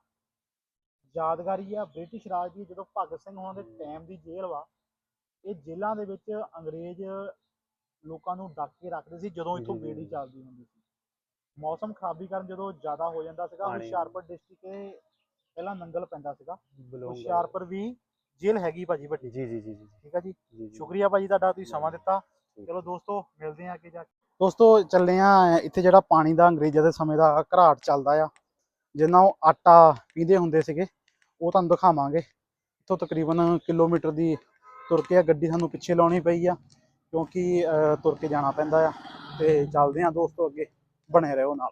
ਯਾਦਗਾਰੀ ਆ ਬ੍ਰਿਟਿਸ਼ ਰਾਜ ਦੀ ਜਦੋਂ ਭਗਤ ਸਿੰਘ ਹੋਣਾ ਦੇ ਟਾਈਮ ਦੀ ਜੇਲ੍ਹ ਵਾ ਇਹ ਜੇਲ੍ਹਾਂ ਦੇ ਵਿੱਚ ਅੰਗਰੇਜ਼ ਲੋਕਾਂ ਨੂੰ ਡੱਕ ਕੇ ਰੱਖਦੇ ਸੀ ਜਦੋਂ ਇੱਥੋਂ ਬੇੜੀ। ਚੱਲਦੀ ਹੁੰਦੀ ਸੀ। ਮੌਸਮ ਖਰਾਬੀ ਕਾਰਨ ਜਦੋਂ ਜ਼ਿਆਦਾ ਹੋ ਜਾਂਦਾ ਸੀਗਾ ਹੁਸ਼ਿਆਰਪੁਰ ਡਿਸਟ੍ਰਿਕਟ ਪਹਿਲਾਂ ਨੰਗਲ ਪੈਂਦਾ ਸੀਗਾ। ਹੁਸ਼ਿਆਰਪੁਰ ਵੀ ਜੇਲ੍ਹ ਹੈਗੀ ਭਾਜੀ ਵੱਡੀ। ਜੀ ਜੀ ਜੀ ਠੀਕ ਹੈ ਜੀ? ਸ਼ੁਕਰੀਆ ਭਾਜੀ ਤੁਹਾਡਾ ਤੁਸੀਂ ਸਮਾਂ ਦਿੱਤਾ। ਚਲੋ ਦੋਸਤੋ ਮਿਲਦੇ ਹਾਂ ਅੱਗੇ ਜਾ ਕੇ। ਦੋਸਤੋ ਚੱਲੇ ਆ ਇੱਥੇ ਜਿਹੜਾ ਪਾਣੀ ਦਾ ਅੰਗਰੇਜ਼ਾਂ ਦੇ ਸਮੇਂ ਦਾ ਘਰਾਟ ਚੱਲਦਾ ਆ ਜਿੰਨਾ ਉਹ ਆਟਾ ਪੀਂਦੇ ਹੁੰਦੇ ਸੀਗੇ। ਉਹ ਤੁਹਾਨੂੰ ਦਿਖਾਵਾਂਗੇ। ਇੱਥੋਂ ਤਕਰੀਬਨ ਕਿਲੋਮੀਟਰ ਦੀ ਤੁਰ ਕੇ ਆ, ਗੱਡੀ ਸਾਨੂੰ ਪਿੱਛੇ ਲਾਉਣੀ ਪਈ ਆ, ਕਿਉਂਕਿ ਤੁਰ ਕੇ ਜਾਣਾ ਪੈਂਦਾ ਆ। ਤੇ ਚੱਲਦੇ ਆ ਦੋਸਤੋ ਅੱਗੇ, ਬਣੇ ਰਹੋ ਨਾਲ।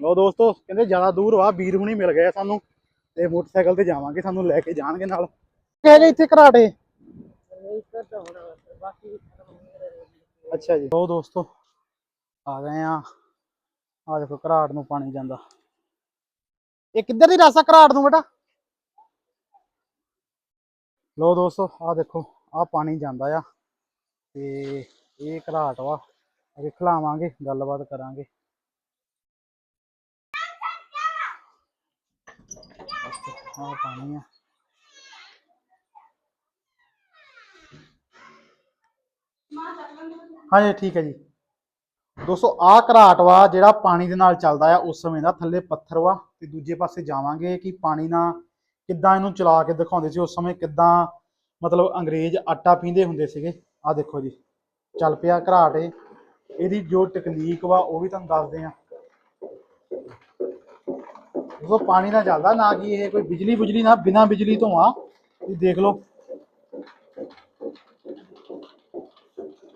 ਲੋ ਦੋਸਤੋ, ਕਹਿੰਦੇ ਜ਼ਿਆਦਾ ਦੂਰ ਵਾ, ਵੀਰ ਹੁਣੀ ਮਿਲ ਗਏ ਸਾਨੂੰ। ਤੇ ਮੋਟਰਸਾਈਕਲ ਤੇ ਜਾਵਾਂਗੇ, ਸਾਨੂੰ ਲੈ ਕੇ ਜਾਣਗੇ ਨਾਲ। ਕਿਹੇ ਇੱਥੇ ਘਰਾਟੇ? ਅੱਛਾ ਜੀ। ਲੋ ਦੋਸਤੋ ਆ ਗਏ ਆ। ਆ ਦੇਖੋ ਘਰਾਟ ਨੂੰ ਪਾਣੀ ਜਾਂਦਾ। ਇਹ ਕਿੱਧਰ ਦੀ ਰਾਸਾ ਘਰਾਟ ਨੂੰ ਬੇਟਾ? ਲੋ ਦੋਸਤੋ ਆ ਦੇਖੋ ਆ ਪਾਣੀ ਜਾਂਦਾ ਆ। ਤੇ ਇਹ ਘਰਾਟ ਵਾ ਅੱਗੇ ਖਲਾਵਾਂਗੇ ਗੱਲਬਾਤ ਕਰਾਂਗੇ। ਆ ਪਾਣੀ ਆ। ਹਾਂਜੀ, ਠੀਕ ਹੈ ਜੀ। ਦੋਸਤੋ ਆ ਘਰਾਟ ਵਾ ਜਿਹੜਾ ਪਾਣੀ ਦੇ ਨਾਲ ਚੱਲਦਾ ਆ, ਉਸ ਸਮੇਂ ਦਾ ਥੱਲੇ ਪੱਥਰ ਵਾ ਤੇ ਦੂਜੇ ਪਾਸੇ ਜਾਵਾਂਗੇ ਕਿ ਪਾਣੀ ਨਾਲ ਕਿੱਦਾਂ ਇਹਨੂੰ ਚਲਾ ਕੇ ਦਿਖਾਉਂਦੇ ਸੀ, ਉਸ ਸਮੇਂ ਕਿੱਦਾਂ ਮਤਲਬ ਅੰਗਰੇਜ਼ ਆਟਾ ਪੀਂਦੇ ਹੁੰਦੇ ਸੀਗੇ। ਆ ਦੇਖੋ ਜੀ, ਚੱਲ ਪਿਆ ਘਰਾਟ ਇਹ। ਇਹਦੀ ਜੋ ਟੈਕਨੀਕ ਵਾ, ਉਹ ਵੀ ਤੁਹਾਨੂੰ ਦੱਸਦੇ ਆ। ਉਹ ਪਾਣੀ ਨਾਲ ਚੱਲਦਾ, ਨਾ ਕਿ ਇਹ ਕੋਈ ਬਿਜਲੀ ਬੁਜਲੀ ਨਾ ਬਿਨਾ ਬਿਜਲੀ ਤੋਂ ਆ। ਤੁਸੀਂ ਦੇਖ ਲਓ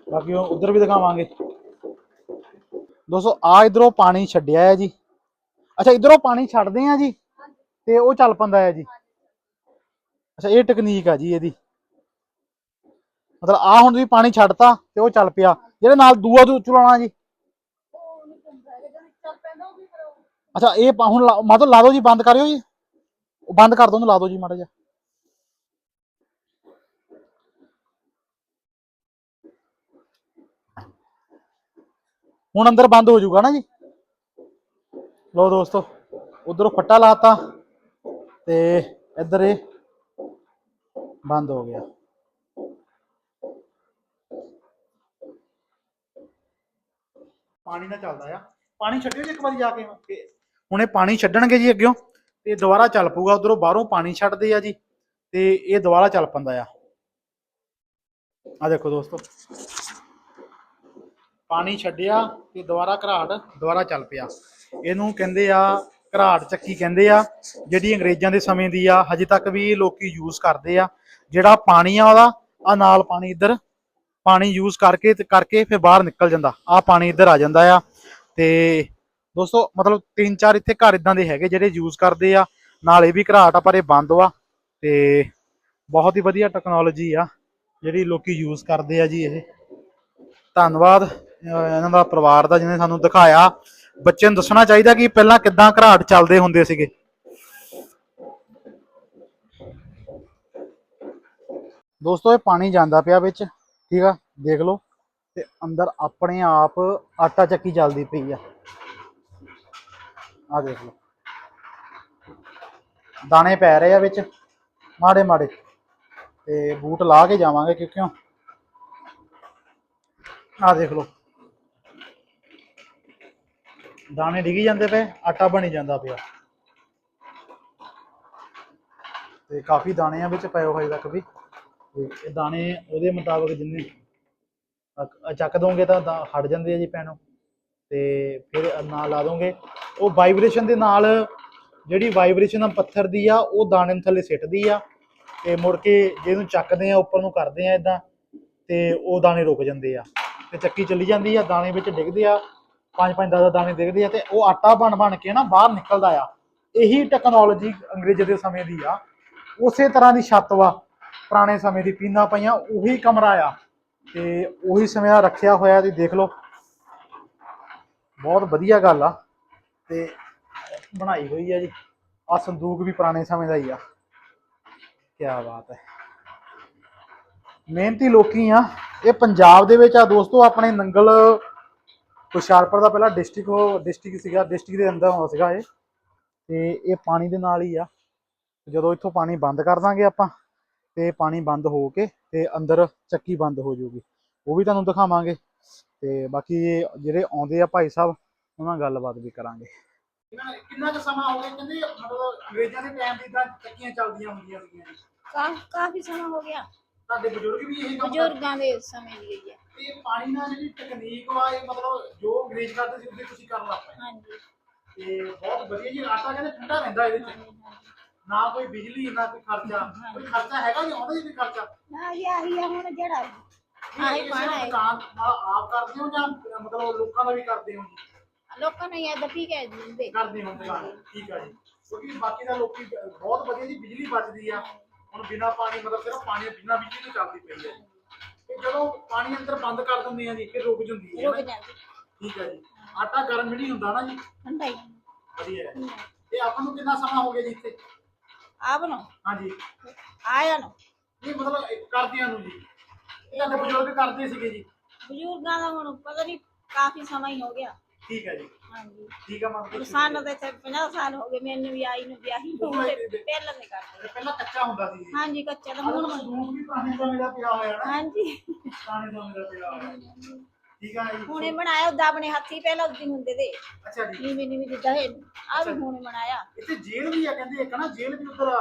ਬਾਕੀ ਉਹ ਉਧਰ ਵੀ ਦਿਖਾਵਾਂਗੇ। ਦੋਸਤੋ ਆ ਇਧਰੋਂ ਪਾਣੀ ਛੱਡਿਆ ਹੈ ਜੀ। ਅੱਛਾ, ਇਧਰੋਂ ਪਾਣੀ ਛੱਡਦੇ ਆ ਜੀ ਤੇ ਉਹ ਚੱਲ ਪੰਦਾ ਹੈ ਜੀ। ਅੱਛਾ, ਇਹ ਟੈਕਨੀਕ ਆ ਜੀ ਇਹਦੀ। ਮਤਲਬ ਆ ਹੁਣ ਤੁਸੀਂ ਪਾਣੀ ਛੱਡਤਾ ਤੇ ਉਹ ਚੱਲ ਪਿਆ। ਜਿਹੜੇ ਨਾਲ ਦੂਆ ਦੂ ਚਲਾਉਣਾ ਜੀ। ਅੱਛਾ, ਇਹ ਹੁਣ ਮਤਲਬ ਲਾ ਦਿਓ ਜੀ, ਬੰਦ ਕਰਿਓ ਜੀ। ਬੰਦ ਕਰ ਦੋ, ਉਹਨੂੰ ਲਾ ਦਿਓ ਜੀ ਮਾੜਾ ਜਿਹਾ। ਹੁਣ ਅੰਦਰ ਬੰਦ ਹੋ ਜਾਊਗਾ ਨਾ ਜੀ। ਲੋ ਦੋਸਤੋ, ਉਧਰੋਂ ਫੱਟਾ ਲਾਤਾ ਤੇ ਇੱਧਰ ਇਹ ਬੰਦ ਹੋ ਗਿਆ। ਪਾਣੀ ਨਾਲ ਚੱਲਦਾ ਆ ਪਾਣੀ ਛੱਡਿਓ ਜੀ ਇੱਕ ਵਾਰੀ ਜਾ ਕੇ। ਤੇ ਹੁਣ ਇਹ ਪਾਣੀ ਛੱਡਣਗੇ ਜੀ ਅੱਗਿਓਂ। ਤੇ ਦੁਬਾਰਾ ਚੱਲ ਪਊਗਾ, ਉਧਰੋਂ ਬਾਹਰੋਂ ਪਾਣੀ ਛੱਡਦੇ ਆ ਜੀ। ਤੇ ਇਹ ਦੁਬਾਰਾ ਚੱਲ ਪੰਦਾ ਆ। ਆ ਦੇਖੋ ਦੋਸਤੋ। ਪਾਣੀ ਛੱਡਿਆ ਤੇ ਦੁਬਾਰਾ ਘਰਾਟ ਦੁਬਾਰਾ ਚੱਲ ਪਿਆ। ਇਹਨੂੰ ਕਹਿੰਦੇ ਆ ਘਰਾਟ ਚੱਕੀ ਕਹਿੰਦੇ ਆ, ਜਿਹੜੀ ਅੰਗਰੇਜ਼ਾਂ ਦੇ ਸਮੇਂ ਦੀ ਆ, ਹਜੇ ਤੱਕ ਵੀ ਲੋਕੀ ਯੂਜ਼ ਕਰਦੇ ਆ। ਜਿਹੜਾ ਪਾਣੀ ਆ ਉਹਦਾ ਆ ਨਾਲ ਪਾਣੀ ਇੱਧਰ, ਪਾਣੀ ਯੂਜ਼ ਕਰਕੇ ਤੇ ਕਰਕੇ ਫਿਰ ਬਾਹਰ ਨਿਕਲ ਜਾਂਦਾ। ਆ ਪਾਣੀ ਇੱਧਰ ਆ ਜਾਂਦਾ ਆ। ਤੇ ਦੋਸਤੋ, ਮਤਲਬ ਤਿੰਨ ਚਾਰ ਇੱਥੇ ਘਰ ਇਦਾਂ ਦੇ ਹੈਗੇ ਜਿਹੜੇ ਯੂਜ਼ ਕਰਦੇ ਆ। ਨਾਲ ਇਹ ਵੀ ਘਰਾਟ ਆ, ਪਰ ਇਹ ਬੰਦ ਆ ਤੇ ਬਹੁਤ ਹੀ ਵਧੀਆ ਟੈਕਨੋਲੋਜੀ ਆ, ਜਿਹੜੀ ਲੋਕੀ ਯੂਜ਼ ਕਰਦੇ ਆ ਜੀ ਇਹ। ਧੰਨਵਾਦ। ਇਹਨਾਂ ਦਾ ਪਰਿਵਾਰ ਦਾ ਜਿਹਨੇ ਸਾਨੂੰ ਦਿਖਾਇਆ ਬੱਚੇ ਨੂੰ ਦੱਸਣਾ ਚਾਹੀਦਾ ਕਿ ਪਹਿਲਾਂ ਕਿੱਦਾਂ ਘਰਾਟ ਚੱਲਦੇ ਹੁੰਦੇ ਸੀਗੇ। ਦੋਸਤੋ, ਇਹ ਪਾਣੀ ਜਾਂਦਾ ਪਿਆ ਵਿੱਚ, ਠੀਕ ਆ? ਦੇਖ ਲਓ, ਤੇ ਅੰਦਰ ਆਪਣੇ ਆਪ ਆਟਾ ਚੱਕੀ ਚੱਲਦੀ ਪਈ ਆ। ਆ ਦੇਖ ਲਓ। ਦਾਣੇ ਪੈ ਰਹੇ ਆ ਵਿੱਚ, ਮਾੜੇ ਮਾੜੇ। ਤੇ ਬੂਟ ਲਾ ਕੇ ਜਾਵਾਂਗੇ, ਕਿਉਂਕਿ ਆ ਦੇਖ ਲਓ। ਦਾਣੇ ਡਿੱਗੀ ਜਾਂਦੇ ਪਏ, ਆਟਾ ਬਣੀ ਜਾਂਦਾ ਪਿਆ। ਤੇ ਕਾਫੀ ਦਾਣੇ ਆ ਵਿੱਚ ਪਏ ਹੋਏ ਤੱਕ ਵੀ। ਇਹ ਦਾਣੇ ਉਹਦੇ ਮੁਤਾਬਕ ਜਿੰਨੇ ਚੱਕ ਦੋਗੇ ਤਾਂ ਹਟ ਜਾਂਦੇ ਆ ਜੀ ਪੈਣੋਂ। ਤੇ ਫਿਰ ਨਾਲ ਲਾ ਦੋਗੇ। ਉਹ ਵਾਈਬ੍ਰੇਸ਼ਨ ਦੇ ਨਾਲ ਜਿਹੜੀ ਵਾਈਬ੍ਰੇਸ਼ਨ ਆ ਪੱਥਰ ਦੀ ਆ, ਉਹ ਦਾਣੇ ਨੂੰ ਥੱਲੇ ਸਿੱਟਦੀ ਆ। ਤੇ ਮੁੜ ਕੇ ਜੇ ਚੱਕਦੇ ਆ, ਉੱਪਰ ਨੂੰ ਕਰਦੇ ਆ ਇਦਾਂ ਤੇ ਉਹ ਦਾਣੇ ਰੁਕ ਜਾਂਦੇ ਆ। ਤੇ ਚੱਕੀ ਚੱਲੀ ਜਾਂਦੀ ਆ, ਦਾਣੇ ਵਿੱਚ ਡਿੱਗਦੇ ਆ। ਪੰਜ ਪੰਜ 10 ਦਾਣੇ ਡਿੱਗਦੇ ਆ ਤੇ ਉਹ ਆਟਾ ਬਣ ਬਣ ਕੇ ਨਾ ਬਾਹਰ ਨਿਕਲਦਾ ਆ। ਇਹੀ ਟੈਕਨੋਲੋਜੀ ਅੰਗਰੇਜ਼ ਦੇ ਸਮੇਂ ਦੀ ਆ। ਉਸੇ ਤਰ੍ਹਾਂ ਦੀ ਛੱਤ ਵਾ, ਪੁਰਾਣੇ ਸਮੇਂ ਦੀ ਪੀਨਾ ਪਈਆਂ, ਉਹੀ ਕਮਰਾ ਆ। ਤੇ ਉਹੀ ਸਮੇਂ ਦਾ ਰੱਖਿਆ ਹੋਇਆ ਤੇ ਦੇਖ ਲਓ। ਬਹੁਤ ਵਧੀਆ ਗੱਲ ਆ। ਤੇ ਬਣਾਈ ਹੋਈ ਆ ਜੀ। ਆ ਸੰਦੂਕ ਵੀ ਪੁਰਾਣੇ ਸਮੇਂ ਦਾ ਹੀ ਆ। ਕੀ ਬਾਤ ਹੈ। ਮਿਹਨਤੀ ਲੋਕੀ ਆ। ਇਹ ਪੰਜਾਬ ਦੇ ਵਿੱਚ ਆ ਦੋਸਤੋ, ਆਪਣੇ ਨੰਗਲ ਹੁਸ਼ਿਆਰਪੁਰ ਦਾ ਪਹਿਲਾਂ ਡਿਸਟ੍ਰਿਕਟ ਡਿਸਟ੍ਰਿਕਟ ਸੀਗਾ ਡਿਸਟ੍ਰਿਕਟ ਦੇ ਅੰਦਰ ਹੁੰਦਾ ਸੀਗਾ ਇਹ। ਤੇ ਇਹ ਪਾਣੀ ਦੇ ਨਾਲ ਹੀ ਆ। ਜਦੋਂ ਇੱਥੋਂ ਪਾਣੀ ਬੰਦ ਕਰ ਦਾਂਗੇ ਆਪਾਂ ਤੇ ਪਾਣੀ ਬੰਦ ਹੋ ਕੇ ਤੇ ਅੰਦਰ ਚੱਕੀ ਬੰਦ ਹੋ ਜਾਊਗੀ। ਉਹ ਵੀ ਤੁਹਾਨੂੰ ਦਿਖਾਵਾਂਗੇ। ਤੇ ਬਾਕੀ ਜਿਹੜੇ ਆਉਂਦੇ ਆ ਭਾਈ ਸਾਹਿਬ ਉਹਨਾਂ ਨਾਲ ਗੱਲਬਾਤ ਵੀ ਕਰਾਂਗੇ। ਕਿੰਨਾ ਕੁ ਸਮਾਂ ਹੋ ਗਿਆ? ਕਹਿੰਦੇ ਮਤਲਬ ਅੰਗਰੇਜ਼ਾਂ ਦੇ ਟਾਈਮ ਦੀ ਤਾਂ ਚੱਕੀਆਂ ਚੱਲਦੀਆਂ ਹੁੰਦੀਆਂ ਸੀਗੀਆਂ। ਕਾਫੀ ਸਮਾਂ ਹੋ ਗਿਆ। ਤੁਹਾਡੇ ਬਜ਼ੁਰਗ ਵੀ ਇਹੀ ਕੰਮ ਕਰਦੇ? ਬਜ਼ੁਰਗਾਂ ਦੇ ਸਮੇਂ ਦੀ ਹੈ। ਇਹ ਪਾਣੀ ਨਾਲ ਜਿਹੜੀ ਟੈਕਨੀਕ ਵਾ ਇਹ ਮਤਲਬ ਜੋ ਅੰਗਰੇਜ਼ ਕਰਦੇ ਸੀ ਉਹਦੇ ਤੁਸੀਂ ਕਰਨ ਲੱਗ ਪਏ? ਹਾਂਜੀ। ਤੇ ਬਹੁਤ ਵਧੀਆ ਜੀ ਆਟਾ ਕਹਿੰਦੇ ਠੰਡਾ ਰਹਿੰਦਾ ਇਹਦੇ ਚ। ਹਾਂਜੀ ਹਾਂਜੀ। ਨਾ ਕੋਈ ਬਿਜਲੀ ਨਾ ਕੋਈ ਖਰਚਾ। ਕੋਈ ਖਰਚਾ ਹੈਗਾ ਨਹੀਂ ਆਉਂਦਾ ਜੀ ਕੋਈ ਖਰਚਾ। ਨਾ ਜੀ ਆਹੀ ਆ ਹੁਣ ਜਿਹੜਾ ਆਹੀ ਇਹ ਪਾਣਾ ਹੈ ਦੁਕਾਨ ਨਾਲ ਆਪ ਕਰਦੇ ਹੋ ਜਾਂ ਮਤਲਬ ਲੋਕਾਂ ਦਾ ਵੀ ਕਰਦੇ ਹੋ ਜੀ? ਲੋਕਾਂ ਨੂੰ ਇਹ ਠੀਕ ਹੈ ਜੀ ਦੇ ਕਰਦੇ ਹੋ ਦੁਕਾਨ ਠੀਕ ਆ ਜੀ। ਕਿਉਂਕਿ ਬਾਕੀ ਦਾ ਲੋਕੀ ਬਹੁਤ ਵਧੀਆ ਜੀ ਬਿਜਲੀ ਬਚਦੀ ਆ। ਹੁਣ ਬਿਨਾ ਪਾਣੀ ਮਤਲਬ ਸਿਰਫ ਪਾਣੀ ਬਿਨਾ ਬਿਜਲੀ ਤੋਂ ਚੱਲਦੀ ਪਈ ਹੈ ਤੇ ਜਦੋਂ ਪਾਣੀ ਅੰਦਰ ਬੰਦ ਕਰ ਦਿੰਦੇ ਆ ਜੀ ਫਿਰ ਰੁਕ ਜਾਂਦੀ ਹੈ ਰੁਕ ਨਾ। ਜਾਂਦੀ। ਠੀਕ ਹੈ ਜੀ। ਆਟਾ ਗਰਮ ਨਹੀਂ ਹੁੰਦਾ ਨਾ ਜੀ। ਠੰਡਾ ਹੀ ਵਧੀਆ ਹੈ। ਤੇ ਆਪਾਂ ਨੂੰ ਕਿੰਨਾ ਸਮਾਂ ਹੋ ਗਿਆ ਜੀ ਇੱਥੇ? ਆਪ ਨੂੰ ਹਾਂਜੀ। ਆਇਆ ਨੂੰ। ਇਹ ਮਤਲਬ ਇਹ ਕਰਦਿਆਂ ਨੂੰ ਜੀ। ਇਹ ਤੁਹਾਡੇ ਬਜ਼ੁਰਗ ਕਰਦੇ ਸੀਗੇ ਜੀ। ਬਜ਼ੁਰਗਾਂ ਦਾ ਹੁਣ ਪਤਾ ਨਹੀਂ ਕਾਫੀ ਸਮਾਂ ਹੀ ਹੋ ਗਿਆ। ਠੀਕ ਹੈ ਜੀ। ਹਾਂਜੀ। ਠੀਕ ਆ ਮੰਨ ਸਾਨੂੰ ਤਾਂ ਇੱਥੇ 50 ਸਾਲ ਹੋ ਗਏ ਮੈਨੂੰ ਵੀ ਆਈ ਨੂੰ ਵਿਆਹੀ ਨੂੰ ਤੇ ਪਹਿਲਾਂ ਨਹੀਂ ਕਰਦੇ ਪਹਿਲਾਂ ਕੱਚਾ ਹੁੰਦਾ ਸੀ ਹਾਂਜੀ ਕੱਚਾ ਤਾਂ ਹੁਣ ਹੁਣ ਵੀ ਪੁਰਾਣੇ ਸਮੇਂ ਦਾ ਪਿਆ ਹੋਇਆ ਨਾ। ਹਾਂਜੀ। ਪੁਰਾਣੇ ਸਮੇਂ ਦਾ ਪਿਆ ਹੋਇਆ। ਠੀਕ ਆ ਜੀ। ਹੁਣੇ ਬਣਾਇਆ ਉਹਦਾ ਆਪਣੇ ਹੱਥੀ ਪਹਿਲਾਂ ਉਦੀ ਹੁੰਦੇ ਤੇ। ਅੱਛਾ ਜੀ। ਨੀਵੇਂ ਨੀਵੇਂ ਜਿੱਦਾਂ ਇਹ ਆ ਵੀ ਹੁਣੇ ਬਣਾਇਆ। ਇੱਥੇ ਜੇਲ੍ਹ ਵੀ ਆ ਕਹਿੰਦੇ ਇੱਕ ਨਾ ਜੇਲ੍ਹ ਵੀ ਉਧਰ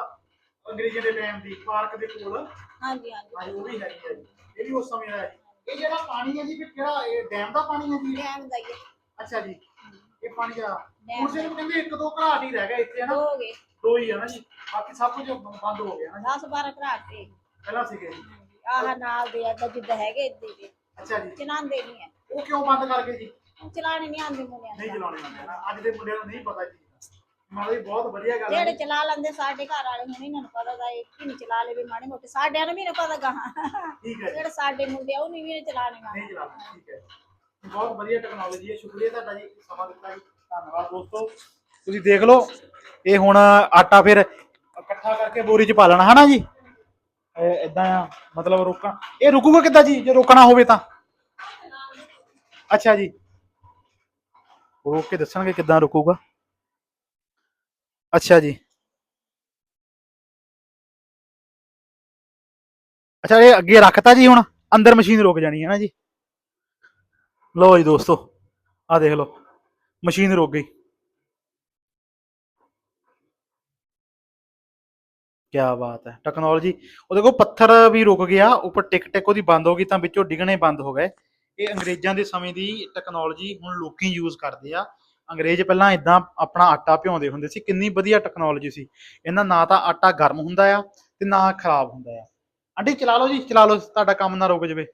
ਅੰਗਰੇਜ਼ਾਂ ਦੇ ਟਾਈਮ ਦੀ ਪਾਰਕ ਦੇ ਕੋਲ। ਹਾਂਜੀ ਹਾਂਜੀ। ਉਹ ਵੀ ਹੈਗੀ ਆ ਜੀ। ਇਹ ਵੀ ਉਸ ਸਮੇਂ ਦਾ ਹੈ। ਇਹ ਜਿਹੜਾ ਪਾਣੀ ਹੈ ਜੀ ਫਿਰ ਕਿਹੜਾ ਇਹ ਡੈਮ ਦਾ ਪਾਣੀ ਹੈ ਜੀ? ਟਾਈਮ ਦਾ ਹੀ ਹੈ। ਅੱਛਾ ਜੀ। ਇਹ ਪਾਣੀ ਦਾ ਡੈਮ ਉਸੇ ਨੂੰ ਕਹਿੰਦੇ ਇੱਕ ਦੋ ਘਰਾਟ ਹੀ ਰਹਿ ਗਏ ਇੱਥੇ ਹੈ ਨਾ ਹੋ ਗਏ। ਦੋ ਹੀ ਆ ਨਾ ਜੀ। ਬਾਕੀ ਸਭ ਕੁਝ ਬੰਦ ਹੋ ਗਿਆ ਨਾ ਜੀ। 10 12 ਘਰਾਟ ਤੇ। ਪਹਿਲਾਂ ਸੀਗੇ। ਆਹ ਨਾਲ ਦੇ ਏਦਾਂ ਜਿੱਦਾਂ ਹੈਗੇ ਏਦਾਂ ਦੇ। ਅੱਛਾ ਜੀ। ਚਲਾਉਂਦੇ ਨਹੀਂ ਹੈ ਉਹ ਕਿਉਂ ਬੰਦ ਕਰ ਗਏ ਜੀ ਚਲਾਣੇ ਨਹੀਂ ਆਉਂਦੇ ਮੁੰਡਿਆਂ ਨਹੀਂ ਨੂੰ ਚਲਾਉਣੇ ਆਉਂਦੇ ਨਾ। ਅੱਜ ਦੇ ਮੁੰਡਿਆਂ ਨੂੰ ਨਹੀਂ ਪਤਾ ਜੀ। ਮਾੜੀ ਬਹੁਤ ਵਧੀਆ ਗੱਲ ਜਿਹੜੇ ਚਲਾ ਲੈਂਦੇ ਸਾਡੇ ਘਰ ਵਾਲੇ ਹੁਣ ਇਹਨਾਂ ਨੂੰ ਪਤਾ ਦਾ ਇਹ ਕਿ ਨਹੀਂ ਚਲਾ ਲਵੇ ਮਾੜੇ ਮੋਟੇ। ਸਾਡਿਆਂ ਨੂੰ ਵੀ ਨਹੀਂ ਪਤਾ ਗਾਹਾਂ। ਠੀਕ ਹੈ ਜਿਹੜੇ ਸਾਡੇ ਮੁੰਡੇ ਆ ਉਹ ਨਹੀਂ ਵੀ ਚਲਾਣੇ ਗਾ ਨਹੀਂ ਚਲਾਉਣਾ ਠੀਕ ਹੈ ਬਹੁਤ ਵਧੀਆ ਟੈਕਨੋਲੋਜੀ ਹੈ, ਸ਼ੁਕਰੀਆ ਤੁਹਾਡਾ ਜੀ, ਸਮਾਂ ਦਿੱਤਾ ਜੀ, ਧੰਨਵਾਦ ਦੋਸਤੋ। ਤੁਸੀਂ ਦੇਖ ਲਓ, ਇਹ ਹੁਣ ਆਟਾ ਫਿਰ ਇਕੱਠਾ ਕਰਕੇ ਬੋਰੀ 'ਚ ਪਾ ਲੈਣਾ, ਹਨਾ ਜੀ? ਇਦਾਂ ਆ, ਮਤਲਬ ਰੋਕਣ, ਇਹ ਰੁਕੂਗਾ ਕਿੱਦਾਂ ਜੀ, ਜੇ ਰੋਕਣਾ ਹੋਵੇ ਤਾਂ? ਅੱਛਾ ਜੀ। ਰੋਕ ਕੇ ਦੱਸਣਗੇ ਕਿੱਦਾਂ ਰੁਕੂਗਾ? ਅੱਛਾ ਜੀ। ਅੱਛਾ, ਇਹ ਅੱਗੇ ਰੱਖਤਾ ਜੀ ਹੁਣ, ਅੰਦਰ ਮਸ਼ੀਨ ਰੁਕ ਜਾਣੀ ਹੈ ਨਾ ਜੀ? ਲਓ ਜੀ ਦੋਸਤੋ ਆ ਦੇਖ ਲਓ, ਮਸ਼ੀਨ ਰੁਕ ਗਈ। ਕੀ ਬਾਤ ਹੈ ਟੈਕਨੋਲੋਜੀ ਉਹ ਦੇਖੋ ਪੱਥਰ ਵੀ ਰੁਕ ਗਿਆ, ਉੱਪਰ ਟਿਕ ਟਿਕ ਉਹਦੀ ਬੰਦ ਹੋ ਗਈ, ਤਾਂ ਵਿੱਚੋਂ ਡਿੱਗਣੇ ਬੰਦ ਹੋ ਗਏ। ਇਹ ਅੰਗਰੇਜ਼ਾਂ ਦੇ ਸਮੇਂ ਦੀ ਟੈਕਨੋਲੋਜੀ ਹੁਣ ਲੋਕੀ ਯੂਜ਼ ਕਰਦੇ ਆ। ਅੰਗਰੇਜ਼ ਪਹਿਲਾਂ ਇਦਾਂ ਆਪਣਾ ਆਟਾ ਭਿਉਂਦੇ ਹੁੰਦੇ ਸੀ, ਕਿੰਨੀ ਵਧੀਆ ਟੈਕਨੋਲੋਜੀ ਸੀ। ਇਹਨਾਂ ਨਾ ਤਾਂ ਆਟਾ ਗਰਮ ਹੁੰਦਾ ਆ ਤੇ ਨਾ ਖਰਾਬ ਹੁੰਦਾ ਆ। ਆਂਟੀ ਚਲਾ ਲਓ ਜੀ, ਚਲਾ ਲਓ, ਤੁਹਾਡਾ ਕੰਮ ਨਾ ਰੁਕ ਜਾਵੇ।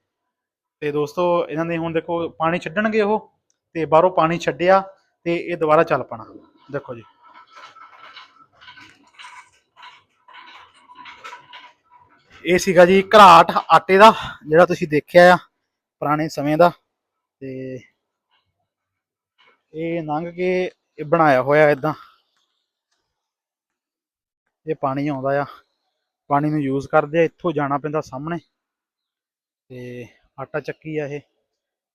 ਤੇ ਦੋਸਤੋ, ਇਹਨਾਂ ਨੇ ਹੁਣ ਦੇਖੋ ਪਾਣੀ ਛੱਡਣਗੇ ਉਹ ਤੇ ਬਾਹਰੋਂ ਪਾਣੀ ਛੱਡਿਆ ਤੇ ਇਹ ਦੁਬਾਰਾ ਚੱਲ ਪਣਾ। ਦੇਖੋ ਜੀ। ਇਹ ਸੀਗਾ ਜੀ ਘਰਾਟ ਆਟੇ ਦਾ, ਜਿਹੜਾ ਤੁਸੀਂ ਦੇਖਿਆ ਆ ਪੁਰਾਣੇ ਸਮੇਂ ਦਾ। ਤੇ ਇਹ ਲੰਘ ਕੇ ਇਹ ਬਣਾਇਆ ਹੋਇਆ ਇਦਾਂ ਇਹ ਪਾਣੀ ਆਉਂਦਾ ਆ। ਪਾਣੀ ਨੂੰ ਯੂਜ਼ ਕਰਦੇ ਆ, ਇੱਥੋਂ ਜਾਣਾ ਪੈਂਦਾ ਸਾਹਮਣੇ। ਤੇ ਆਟਾ ਚੱਕੀ ਆ ਇਹ।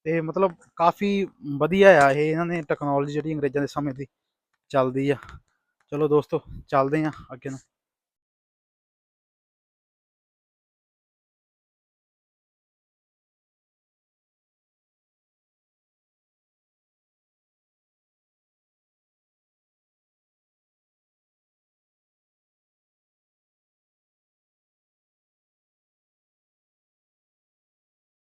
ਤੇ ਮਤਲਬ ਕਾਫੀ ਵਧੀਆ ਆ ਇਹ, ਇਹਨਾਂ ਨੇ ਟੈਕਨੋਲੋਜੀ ਜਿਹੜੀ ਅੰਗਰੇਜ਼ਾਂ ਦੇ ਸਮੇਂ ਦੀ ਚੱਲਦੀ ਆ। ਚਲੋ ਦੋਸਤੋ, ਚੱਲਦੇ ਆ ਅੱਗੇ ਨੂੰ।